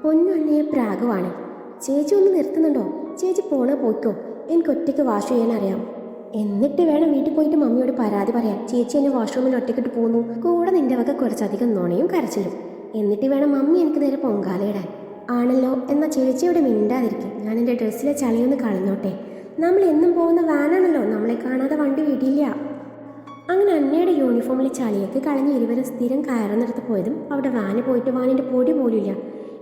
പൊന്നു അന്നയെ പ്രാഗമാണ് ചേച്ചി ഒന്ന് നിർത്തുന്നുണ്ടോ? ചേച്ചി പോണ പോയിക്കോ. എനിക്ക് ഒറ്റയ്ക്ക് വാഷ് ചെയ്യാൻ അറിയാം. എന്നിട്ട് വേണം വീട്ടിൽ പോയിട്ട് മമ്മിയോട് പരാതി പറയാൻ. ചേച്ചി എന്നെ വാഷ്റൂമിൽ ഒറ്റയ്ക്കിട്ട് പോകുന്നു. കൂടെ നിന്റെ വക കുറച്ചധികം നുണയും കരച്ചിലും. എന്നിട്ട് വേണം മമ്മി എനിക്ക് നേരെ പൊങ്കാലയിടാൻ. ആണല്ലോ എന്നാ ചേച്ചിയോട് മിണ്ടാതിരിക്കും. ഞാൻ എന്റെ ഡ്രസ്സിലെ ചളിയൊന്ന് കളഞ്ഞോട്ടെ. നമ്മൾ എന്നും പോകുന്ന വാനാണല്ലോ. നമ്മളെ കാണാതെ വണ്ടി വിടില്ല. അങ്ങനെ അന്നയുടെ യൂണിഫോമിൽ ചളിയൊക്കെ കളഞ്ഞ് ഇരുവരും സ്ഥിരം കയറുന്നിടത്ത് പോയതും അവിടെ വാന് പോയിട്ട് വാനിന്റെ പൊടി പോലുമില്ല.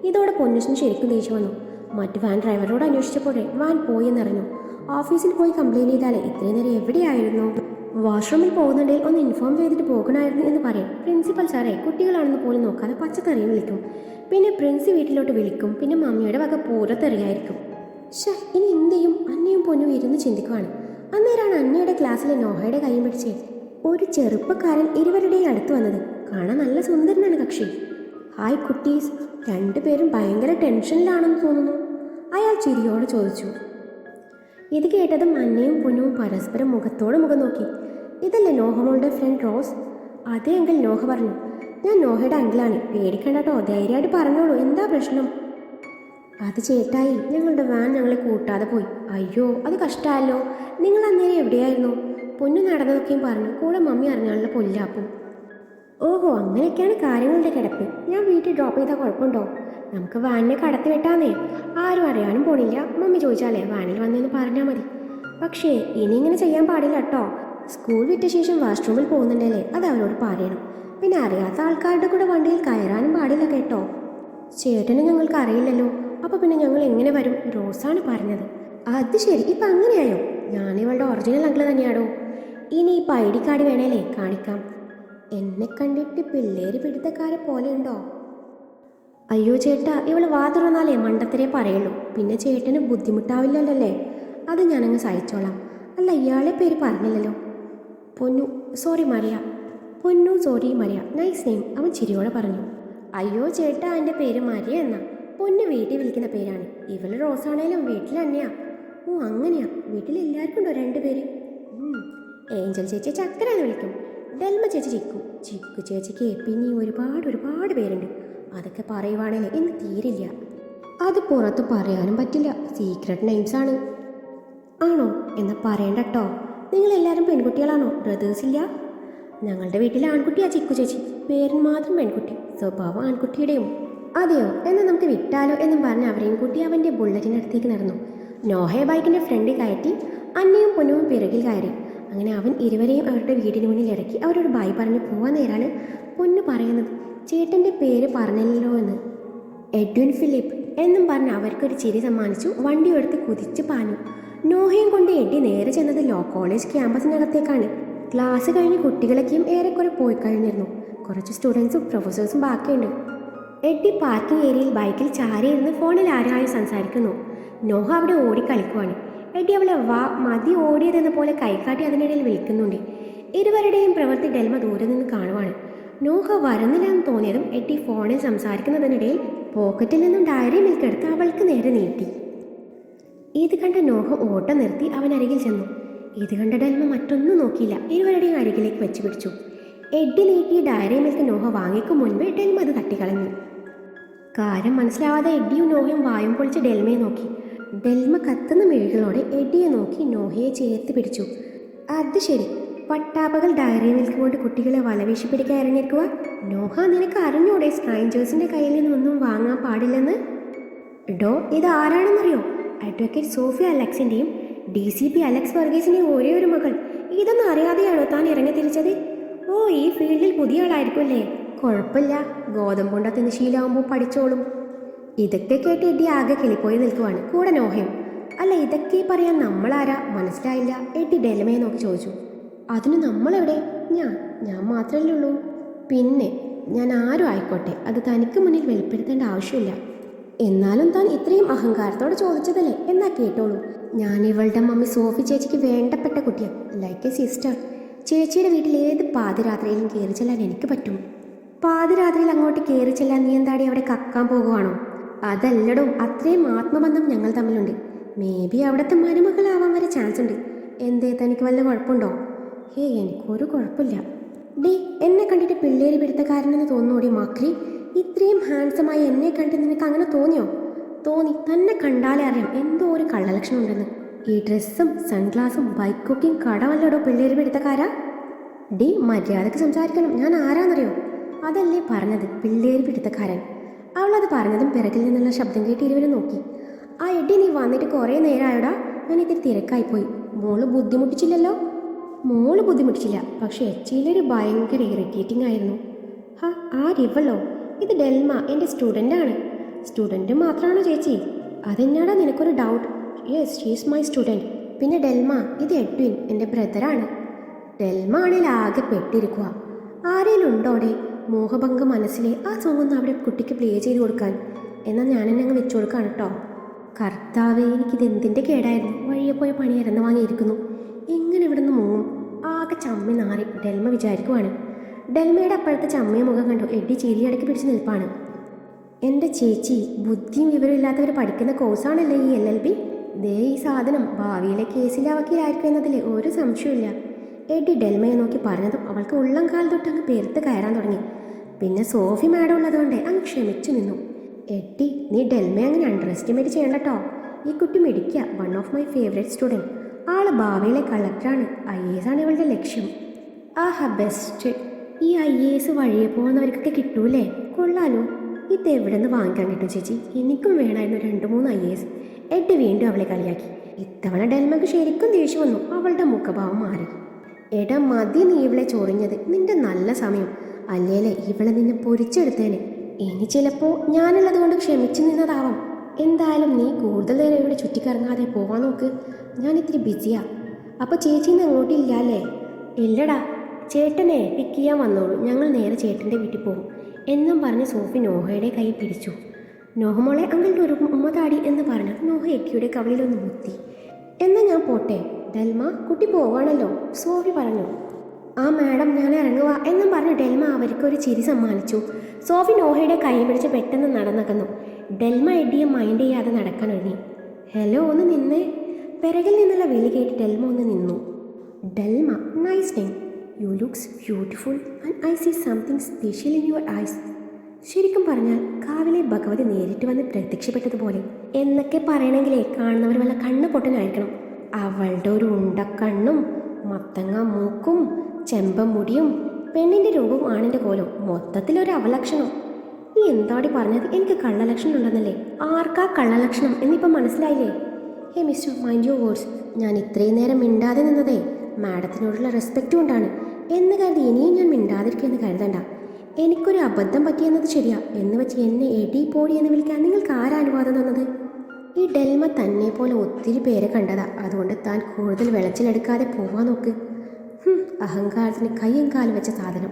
ഇതോടെ പൊന്നുസിന് ശരിക്കും ദേഷ്യം വന്നു. മറ്റു വാൻ ഡ്രൈവറോട് അന്വേഷിച്ചപ്പോഴേ വാൻ പോയി എന്നറിഞ്ഞു ഓഫീസിൽ പോയി കംപ്ലൈന്റ് ചെയ്താലേ ഇത്രയും നേരം എവിടെയായിരുന്നു? വാഷ്റൂമിൽ പോകുന്നുണ്ടെങ്കിൽ ഒന്ന് ഇൻഫോം ചെയ്തിട്ട് പോകണമായിരുന്നു എന്ന് പറയും. പ്രിൻസിപ്പൽ സാറേ കുട്ടികളാണെന്ന് പോലും നോക്കാതെ പച്ചക്കറിയും വിളിക്കും. പിന്നെ പ്രിൻസി വീട്ടിലോട്ട് വിളിക്കും. പിന്നെ മമ്മിയുടെ വക പൂരത്തെറിയായിരിക്കും. ഷേ ഇനി എന്ത് ചെയ്യും? അന്നയും പൊന്നും ഇരുന്ന് ചിന്തിക്കുവാണ്. അന്നേരാണ് അന്നയുടെ ക്ലാസ്സിലെ നോഹയുടെ കൈയും പിടിച്ച്. ഒരു ചെറുപ്പക്കാരൻ ഇരുവരുടെയും അടുത്ത് വന്നത്. കാണാൻ നല്ല സുന്ദരനാണ് കക്ഷി. ഹായ് കുട്ടീസ്. രണ്ടുപേരും ഭയങ്കര ടെൻഷനിലാണെന്ന് തോന്നുന്നു. അയാൾ ചിരിയോട് ചോദിച്ചു. ഇത് കേട്ടതും അന്നയും പൊന്നും പരസ്പരം മുഖത്തോട് മുഖം നോക്കി. ഇതല്ലേ നോഹമോളുടെ ഫ്രണ്ട് റോസ്? അതേ അങ്കിൾ നോഹ പറഞ്ഞു. ഞാൻ നോഹയുടെ അങ്കിളാണ് പേടിക്കണ്ട ധൈര്യമായിട്ട് പറഞ്ഞോളൂ. എന്താ പ്രശ്നം? അത് ചേട്ടായി ഞങ്ങളുടെ വാൻ ഞങ്ങളെ കൂട്ടാതെ പോയി. അയ്യോ അത് കഷ്ടമല്ലോ നിങ്ങൾ അന്നേരം എവിടെയായിരുന്നു? പൊന്നു നടന്നതൊക്കെയും പറഞ്ഞു. കൂടെ മമ്മി അറിഞ്ഞാലുള്ള പൊല്ലാപ്പും. ഓഹോ അങ്ങനെയൊക്കെയാണ് കാര്യങ്ങളുടെ കിടപ്പ്. ഞാൻ വീട്ടിൽ ഡ്രോപ്പ് ചെയ്താൽ കുഴപ്പമുണ്ടോ? നമുക്ക് വാനിനെ കടത്തി വെട്ടാന്നേ. ആരും അറിയാനും പോണില്ല. മമ്മി ചോദിച്ചാലേ വാനിൽ വന്നെന്ന് പറഞ്ഞാൽ മതി. പക്ഷേ ഇനി ഇങ്ങനെ ചെയ്യാൻ പാടില്ല കേട്ടോ സ്കൂൾ വിറ്റ ശേഷം വാഷ്റൂമിൽ പോകുന്നുണ്ടല്ലേ? അത് അവരോട് പറയണം. പിന്നെ അറിയാത്ത ആൾക്കാരുടെ കൂടെ വണ്ടിയിൽ കയറാനും പാടില്ല കേട്ടോ. ചേട്ടന് ഞങ്ങൾക്ക് അറിയില്ലല്ലോ. അപ്പൊ പിന്നെ ഞങ്ങൾ എങ്ങനെ വരും? റോസാണ് പറഞ്ഞത്. അത് ശരി. ഇപ്പൊ അങ്ങനെയായോ? ഞാൻ ഇവളുടെ ഒറിജിനൽ അങ്കിൾ തന്നെയാണോ ഇനി ഇപ്പൊ ഐ ഡി കാർഡ് വേണേലേ കാണിക്കാം. എന്നെ കണ്ടിട്ട് പിള്ളേര് പിടുത്തക്കാരെ പോലെ ഉണ്ടോ? അയ്യോ ചേട്ടാ ഇവൾ വാ തുറന്നാലേ മണ്ടത്തരേ പറയുള്ളൂ. പിന്നെ ചേട്ടന് ബുദ്ധിമുട്ടാവില്ലല്ലേ അത് ഞാനങ്ങ് സഹിച്ചോളാം. അല്ല ഇയാളെ പേര് പറഞ്ഞില്ലല്ലോ. പൊന്നു സോറി മറിയ പൊന്നു സോറി മറിയ നൈസ് നെയിം അവൻ ചിരിയോടെ പറഞ്ഞു. അയ്യോ ചേട്ടാ എന്റെ പേര് മരിയ എന്നാ. പൊന്നു വീട്ടിൽ വിളിക്കുന്ന പേരാണ്. ഇവൾ റോസാണേലും വീട്ടിൽ തന്നെയാ ഓ അങ്ങനെയാ. വീട്ടിൽ എല്ലാവർക്കും ഉണ്ടോ രണ്ട് പേര്? ഏഞ്ചൽ ചേച്ചി ചക്കര എന്ന് വിളിക്കും. ഡെൽമ ചേച്ചി ചിക്കു. ചിക്കു ചേച്ചിക്ക് പിന്നെ ഒരുപാട് ഒരുപാട് പേരുണ്ട്. അതൊക്കെ പറയുവാണേലേ എന്ന് തീരില്ല. അത് പുറത്ത് പറയാനും പറ്റില്ല. സീക്രട്ട് നെയിംസ് ആണ്. ആണോ? എന്നാ പറയണ്ട കേട്ടോ നിങ്ങൾ എല്ലാവരും പെൺകുട്ടികളാണോ? ബ്രദേഴ്സ് ഇല്ല? ഞങ്ങളുടെ വീട്ടിലെ ആൺകുട്ടിയാ ചിക്കു ചേച്ചി. പേരിന് മാത്രം പെൺകുട്ടി. സ്വഭാവം ആൺകുട്ടിയുടെയും. അതെയോ? എന്നാൽ നമുക്ക് വിട്ടാലോ എന്നും പറഞ്ഞ് അവരെയും കൂട്ടി അവന്റെ ബുള്ളറ്റിനടുത്തേക്ക് നടന്നു. നോഹയെ ബൈക്കിന്റെ ഫ്രണ്ടിൽ കയറ്റി അന്നയും പൊന്നവും പിറകിൽ കയറി. അങ്ങനെ അവൻ ഇരുവരെയും അവരുടെ വീടിന് മുന്നിൽ ഇറക്കി. അവരോട് ബായ് പറഞ്ഞ് പോകാൻ നേരാണ്. പൊന്നു പറയുന്നത് ചേട്ടന്റെ പേര് പറഞ്ഞല്ലോ എന്ന്. എഡ്വിൻ ഫിലിപ്പ് എന്നും പറഞ്ഞ് അവർക്കൊരു ചിരി സമ്മാനിച്ചു. വണ്ടി എടുത്ത് കുതിച്ച് പാഞ്ഞു. നോഹയും കൊണ്ട് എഡ്ഡി നേരെ ചെന്നത് ലോ കോളേജ് ക്യാമ്പസിനകത്തേക്കാണ്. ക്ലാസ് കഴിഞ്ഞ് കുട്ടികളൊക്കെയും ഏറെക്കുറെ പോയി കഴിഞ്ഞിരുന്നു. കുറച്ച് സ്റ്റുഡൻസും പ്രൊഫസേഴ്സും ബാക്കിയുണ്ട്. എഡ്ഡി പാർക്കിംഗ് ഏരിയയിൽ ബൈക്കിൽ ചാരിയിരുന്ന് ഫോണിൽ ആരായും സംസാരിക്കുന്നു. നോഹ അവിടെ ഓടിക്കളിക്കുവാണ് എഡ്ഡി അവളെ വാ മതി ഓടിയതെന്ന പോലെ കൈക്കാട്ടി അതിനിടയിൽ വിളിക്കുന്നുണ്ട്. ഇരുവരുടെയും പ്രവൃത്തി ഡെൽമ ദൂരെ നിന്ന് കാണുവാണ്. നോഹ വരുന്നില്ലെന്ന് തോന്നിയതും എട്ടി ഫോണിൽ സംസാരിക്കുന്നതിനിടയിൽ പോക്കറ്റിൽ നിന്നും ഡയറി മിൽക്ക് എടുത്ത് അവൾക്ക് നേരെ നീട്ടി. ഇത് കണ്ട നോഹ ഓട്ടം നിർത്തി അവൻ അരികിൽ ചെന്നു. ഇത് കണ്ട ഡെൽമ മറ്റൊന്നും നോക്കിയില്ല. ഇരുവരുടെയും അരികിലേക്ക് വെച്ച് പിടിച്ചു. എഡ്ഡി നീട്ടിയ ഡയറി മിൽക്ക് നോഹ വാങ്ങിക്കും മുൻപ് ഡെൽമ അത് തട്ടിക്കളഞ്ഞു. കാര്യം മനസ്സിലാവാതെ എഡിയും നോഹയും വായും പൊളിച്ച് ഡെൽമയെ നോക്കി. ഡെൽമ കത്തുന്ന മിഴികളോടെ എഡിയെ നോക്കി നോഹയെ ചേർത്ത് പിടിച്ചു. അത് ശരി. പട്ടാപകൽ ഡയറി നിൽക്കുകൊണ്ട് കുട്ടികളെ വലവീശി പിടിക്കാൻ ഇറങ്ങിയിരിക്കുക നോഹ നിനക്ക് അറിഞ്ഞൂടെ സ്ട്രേഞ്ചേഴ്സിന്റെ കയ്യിൽ നിന്നൊന്നും വാങ്ങാൻ പാടില്ലെന്ന്? ഡോ ഇത് ആരാണെന്നറിയോ? അഡ്വക്കേറ്റ് സോഫിയ അലക്സിന്റെയും ഡി സി പി അലക്സ് വർഗീസിന്റെയും ഒരേ ഒരു മകൾ. ഇതൊന്നും അറിയാതെയാണോ താൻ ഇറങ്ങി തിരിച്ചത്? ഓ ഈ ഫീൽഡിൽ പുതിയ ആളായിരിക്കും അല്ലേ കുഴപ്പമില്ല. ഗോതമ്പുണ്ട തിന്ന് ശീലമാകുമ്പോൾ പഠിച്ചോളും. ഇതൊക്കെ കേട്ട് എഡി ആകെ കിളിപ്പോയി നിൽക്കുവാണ്. കൂടെ നോഹയും. അല്ല ഇതൊക്കെ പറയാൻ നമ്മളാരാ? മനസ്സിലായില്ല. എഡി ഡെലമയെ നോക്കി ചോദിച്ചു. അതിന് നമ്മളെവിടെ? ഞാൻ ഞാൻ മാത്രമല്ലേ ഉള്ളൂ. പിന്നെ ഞാൻ ആരും ആയിക്കോട്ടെ. അത് തനിക്ക് മുന്നിൽ വെളിപ്പെടുത്തേണ്ട ആവശ്യമില്ല. എന്നാലും താൻ ഇത്രയും അഹങ്കാരത്തോടെ ചോദിച്ചതല്ലേ? എന്നാ കേട്ടോളൂ. ഞാൻ ഇവളുടെ മമ്മി സോഫി ചേച്ചിക്ക് വേണ്ടപ്പെട്ട കുട്ടിയാണ് ലൈക്ക് എ സിസ്റ്റർ ചേച്ചിയുടെ വീട്ടിൽ ഏത് പാതിരാത്രിയിലും കയറി ചെല്ലാൻ എനിക്ക് പറ്റും. പാതിരാത്രിയിൽ അങ്ങോട്ട് കയറി ചെല്ലാൻ നീ എന്താടി അവിടെ കക്കാൻ പോകുവാണോ? അതല്ലടോ അത്രയും ആത്മബന്ധം ഞങ്ങൾ തമ്മിലുണ്ട്. മേ ബി അവിടുത്തെ മരുമകളാവാൻ വരെ ചാൻസ് ഉണ്ട്. എന്തേ തനിക്ക് വല്ല കുഴപ്പമുണ്ടോ? ഹേ എനിക്കൊരു കുഴപ്പമില്ല. ഡേ എന്നെ കണ്ടിട്ട് പിള്ളേര് പിടുത്തക്കാരനെന്ന് തോന്നുന്നോടി മാക്രി. ഇത്രയും ഹാൻസമായി എന്നെ കണ്ടിട്ട് നിനക്ക് അങ്ങനെ തോന്നിയോ? തോന്നി തന്നെ കണ്ടാലേ അറിയാം എന്തോ ഒരു കള്ളലക്ഷണം ഉണ്ടെന്ന്. ഈ ഡ്രസ്സും സൺഗ്ലാസും ബൈക്കൊക്കെയും കടമല്ലടോ പിള്ളേര് പിടുത്തക്കാരാ ഡി മര്യാദയ്ക്ക് സംസാരിക്കണം. ഞാൻ ആരാന്നറിയോ? അതല്ലേ പറഞ്ഞത് പിള്ളേര് പിടുത്തക്കാരൻ അവളത് പറഞ്ഞതും പിറകിൽ നിന്നുള്ള ശബ്ദം കേട്ട് ഇരുവരും നോക്കി. ആ എഡി നീ വന്നിട്ട് കുറേ നേരമായോടാ ഞാൻ ഇത്തിരി തിരക്കായിപ്പോയി. മോൾ ബുദ്ധിമുട്ടിച്ചില്ലല്ലോ? മോൾ ബുദ്ധിമുട്ടിച്ചില്ല. പക്ഷേ എച്ചിയിലൊരു ഭയങ്കര ഇറിറ്റേറ്റിംഗ് ആയിരുന്നു. ഹാ ആരിവളോ? ഇത് ഡെൽമ എന്റെ സ്റ്റുഡന്റാണ്. സ്റ്റുഡന്റ് മാത്രമാണോ ചേച്ചി? അതെന്നാടാ നിനക്കൊരു doubt yes she's my student പിന്നെ ഡെൽമ ഇത് എഡ്വിൻ എന്റെ ബ്രദറാണ് ഡെൽമ ആണെങ്കിൽ ആകെ പെട്ടിരിക്കുക ആരേലും മോഹഭംഗ മനസ്സിലെ ആ സോങ് ഒന്ന് അവിടെ കുട്ടിക്ക് പ്ലേ ചെയ്ത് കൊടുക്കാൻ. എന്നാൽ ഞാൻ എന്നെ അങ്ങ് വെച്ചു കൊടുക്കാണ് കേട്ടോ കർത്താവെ എനിക്കിത് എന്തിന്റെ കേടായിരുന്നു? വഴിയെ പോയ പണി ഇറന്ന് വാങ്ങിയിരിക്കുന്നു. എങ്ങനെ ഇവിടെ നിന്ന് മുങ്ങും? ആകെ ചമ്മി നാറി ഡെൽമ വിചാരിക്കുവാണ്. ഡെൽമയുടെ അപ്പോഴത്തെ ചമ്മയ മുഖം കണ്ടു എഡി ചിരിയടക്കി പിടിച്ച് നിൽപ്പാണ്. എന്റെ ചേച്ചി ബുദ്ധിയും വിവരമില്ലാത്തവർ പഠിക്കുന്ന കോഴ്സാണല്ലേ ഈ എൽ എൽ ബി ദേ ഈ സാധനം ഭാവിയിലെ കേസിലെ വക്കീലായിരിക്കും എന്നതിൽ ഒരു സംശയമില്ല എഡി ഡെൽമയെ നോക്കി പറഞ്ഞതും അവൾക്ക് ഉള്ളം കാൽ തൊട്ട് അങ്ങ് പെരുത്ത് കയറാൻ തുടങ്ങി. പിന്നെ സോഫി മാഡം ഉള്ളതുകൊണ്ട് അങ്ങ് ക്ഷമിച്ചു നിന്നു. എട്ടി നീ ഡെൽമെ അങ്ങനെ അണ്ടർ എസ്റ്റിമേറ്റ് ചെയ്യണ്ട കേട്ടോ ഈ കുട്ടി മിടിക്കുക one of my favourite student ആൾ ഭാവിയിലെ കളക്ടറാണ് ഐ എ എസ് ആണ് ഇവളുടെ ലക്ഷ്യം. ആഹാ ബെസ്റ്റ് ഈ ഐ എ എസ് വഴിയെ പോകുന്നവർക്കൊക്കെ കിട്ടൂലേ? കൊള്ളാലോ. ഇത് എവിടെ നിന്ന് വാങ്ങിക്കാൻ കിട്ടും ചേച്ചി? എനിക്കും വേണമായിരുന്നു രണ്ട് മൂന്ന് ഐ എ എസ് എട്ട് വീണ്ടും അവളെ കളിയാക്കി. ഇത്തവണ ഡെൽമക്ക് ശരിക്കും ദേഷ്യം വന്നു. അവളുടെ മുഖഭാവം മാറി. എടാ മതി നീ ഇവളെ ചൊറിഞ്ഞത്. നിന്റെ നല്ല സമയം. അല്ലേലെ ഇവളെ നിന്നെ പൊരിച്ചെടുത്തേനെ. ഇനി ചിലപ്പോ ഞാനുള്ളത് കൊണ്ട് ക്ഷമിച്ചു നിന്നതാവാം. എന്തായാലും നീ കൂടുതൽ നേരം ഇവിടെ ചുറ്റിക്കറങ്ങാതെ പോവാൻ നോക്ക്. ഞാൻ ഇത്തിരി ബിസിയാ. അപ്പോൾ ചേച്ചി ഇന്ന് അങ്ങോട്ടില്ല അല്ലേ? ഇല്ലടാ. ചേട്ടനെ പിക്ക് ചെയ്യാൻ വന്നോളൂ. ഞങ്ങൾ നേരെ ചേട്ടന്റെ വീട്ടിൽ പോകും. എന്നും പറഞ്ഞ് സോഫി നോഹയുടെ കൈ പിടിച്ചു. നോഹമോളെ അങ്കിളുടെ ഒരു ഉമ്മ താടി എന്ന് പറഞ്ഞ് നോഹ എക്കിയുടെ കവളിലൊന്ന് മുത്തി. എന്നാൽ ഞാൻ പോട്ടെ. ദൽമ കുട്ടി പോവാണല്ലോ. സോഫി പറഞ്ഞു. ആ മാഡം ഞാൻ ഇറങ്ങുക എന്നും പറഞ്ഞ് ഡെൽമ അവർക്ക് ഒരു ചിരി സമ്മാനിച്ചു. സോഫി നോഹയുടെ കൈ പിടിച്ച് പെട്ടെന്ന് നടന്നകന്നു. ഡെൽമ എഡിയെ മൈൻഡ് ചെയ്യാതെ നടക്കാൻ ഒരുങ്ങി. ഹലോ ഒന്ന് നിന്നേ. പിറകിൽ നിന്നുള്ള വിളി കേട്ട് ഡെൽമ ഒന്ന് നിന്നു. Delma nice name you looks beautiful and I see something special in your eyes ശരിക്കും പറഞ്ഞാൽ കാവിലെ ഭഗവതി നേരിട്ട് വന്ന് പ്രത്യക്ഷപ്പെട്ടതുപോലെ എന്നൊക്കെ പറയണമെങ്കിലേ കാണുന്നവർ വല്ല കണ്ണ് പൊട്ടനായിരിക്കണം. അവളുടെ ഒരു ഉണ്ടക്കണ്ണും മത്തങ്ങ മൂക്കും ചെമ്പം മുടിയും പെണ്ണിന്റെ രൂപവും ആണിന്റെ കോലും മൊത്തത്തിലൊരു അവലക്ഷണം. നീ എന്താടി പറഞ്ഞത്? എനിക്ക് കള്ളലക്ഷണം ഉണ്ടെന്നല്ലേ? ആർക്കാ കള്ളലക്ഷണം? എന്നിപ്പം മനസ്സിലായില്ലേ? Hey mister mind your words ഞാൻ ഇത്രയും നേരം മിണ്ടാതെ നിന്നതേ മാഡത്തിനോടുള്ള റെസ്പെക്റ്റ് കൊണ്ടാണ്. എന്ന് കരുതി ഇനിയും ഞാൻ മിണ്ടാതിരിക്കുമെന്ന് കരുതണ്ട. എനിക്കൊരു അബദ്ധം പറ്റിയെന്നത് ശരിയാ. എന്ന് വെച്ച് എന്നെ എടി പോടി എന്ന് വിളിക്കാൻ നിങ്ങൾക്ക് ആരാ അനുവാദം തന്നത്? ഈ ഡെൽമ തന്നെ പോലെ ഒത്തിരി പേരെ കണ്ടതാ. അതുകൊണ്ട് താൻ കൂടുതൽ വെളച്ചിലെടുക്കാതെ പോവാൻ നോക്ക്. അഹങ്കാരത്തിന് കയ്യും കാലും വെച്ച സാധനം.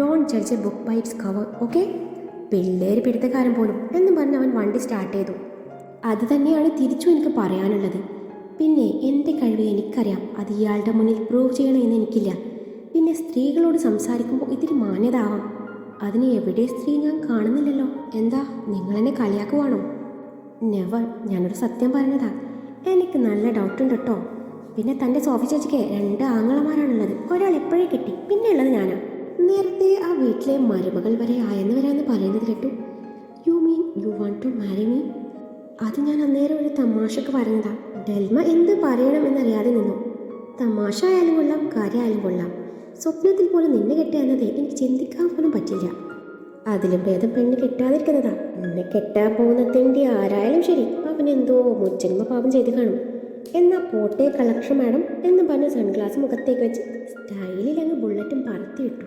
Don't judge a book by its cover okay പിള്ളേര് പിടുത്തക്കാരൻ പോലും എന്ന് പറഞ്ഞ് അവൻ വണ്ടി സ്റ്റാർട്ട് ചെയ്തു. അത് തന്നെയാണ് തിരിച്ചു എനിക്ക് പറയാനുള്ളത്. പിന്നെ എന്റെ കഴിവ് എനിക്കറിയാം. അത് ഇയാളുടെ മുന്നിൽ പ്രൂവ് ചെയ്യണമെന്ന് എനിക്കില്ല. പിന്നെ സ്ത്രീകളോട് സംസാരിക്കുമ്പോൾ ഇത്തിരി മാന്യത ആവാം അതിന് എവിടെ സ്ത്രീ ഞാൻ കാണുന്നില്ലല്ലോ? എന്താ നിങ്ങളെന്നെ കളിയാക്കുവാണോ? നെവർ ഞാനൊരു സത്യം പറഞ്ഞതാ. എനിക്ക് നല്ല ഡൗട്ടുണ്ട് കേട്ടോ പിന്നെ തന്റെ സോഫി ചേച്ചിക്ക് രണ്ട് ആങ്ങളമാരാണുള്ളത്. ഒരാൾ എപ്പോഴേ കിട്ടി പിന്നെ ഉള്ളത് ഞാനാണ് നേരത്തെ ആ വീട്ടിലെ മരുമകൾ വരെ ആയെന്ന് വരാന്ന് പറയുന്നത് കേട്ടു. You mean you want to marry me അത് ഞാൻ അന്നേരം ഒരു തമാശക്ക് പറഞ്ഞതാ. ഡെൽമ എന്ത് പറയണം എന്നറിയാതെ നിന്നു. തമാശ ആയാലും കൊള്ളാം കാര്യമായാലും കൊള്ളാം. സ്വപ്നത്തിൽ പോലും നിന്നെ കെട്ടുക എന്നത് എനിക്ക് ചിന്തിക്കാൻ പോലും പറ്റില്ല. അതിലും ഭേദം പെണ്ണ് കെട്ടാതിരിക്കുന്നതാ. നിന്നെ കെട്ടാൻ പോകുന്ന പോകുന്നതിന്റെ ആരായാലും ശരി. അവൻ എന്തോ മുച്ചന്മ പാപം ചെയ്ത് കാണും. എന്നാ പോട്ടെ കളക്ഷൻ മാഡം എന്ന് പറഞ്ഞ് സൺഗ്ലാസ് മുഖത്തേക്ക് വെച്ച് സ്റ്റൈലിൽ അങ്ങ് ബുള്ളറ്റും പറത്തി വിട്ടു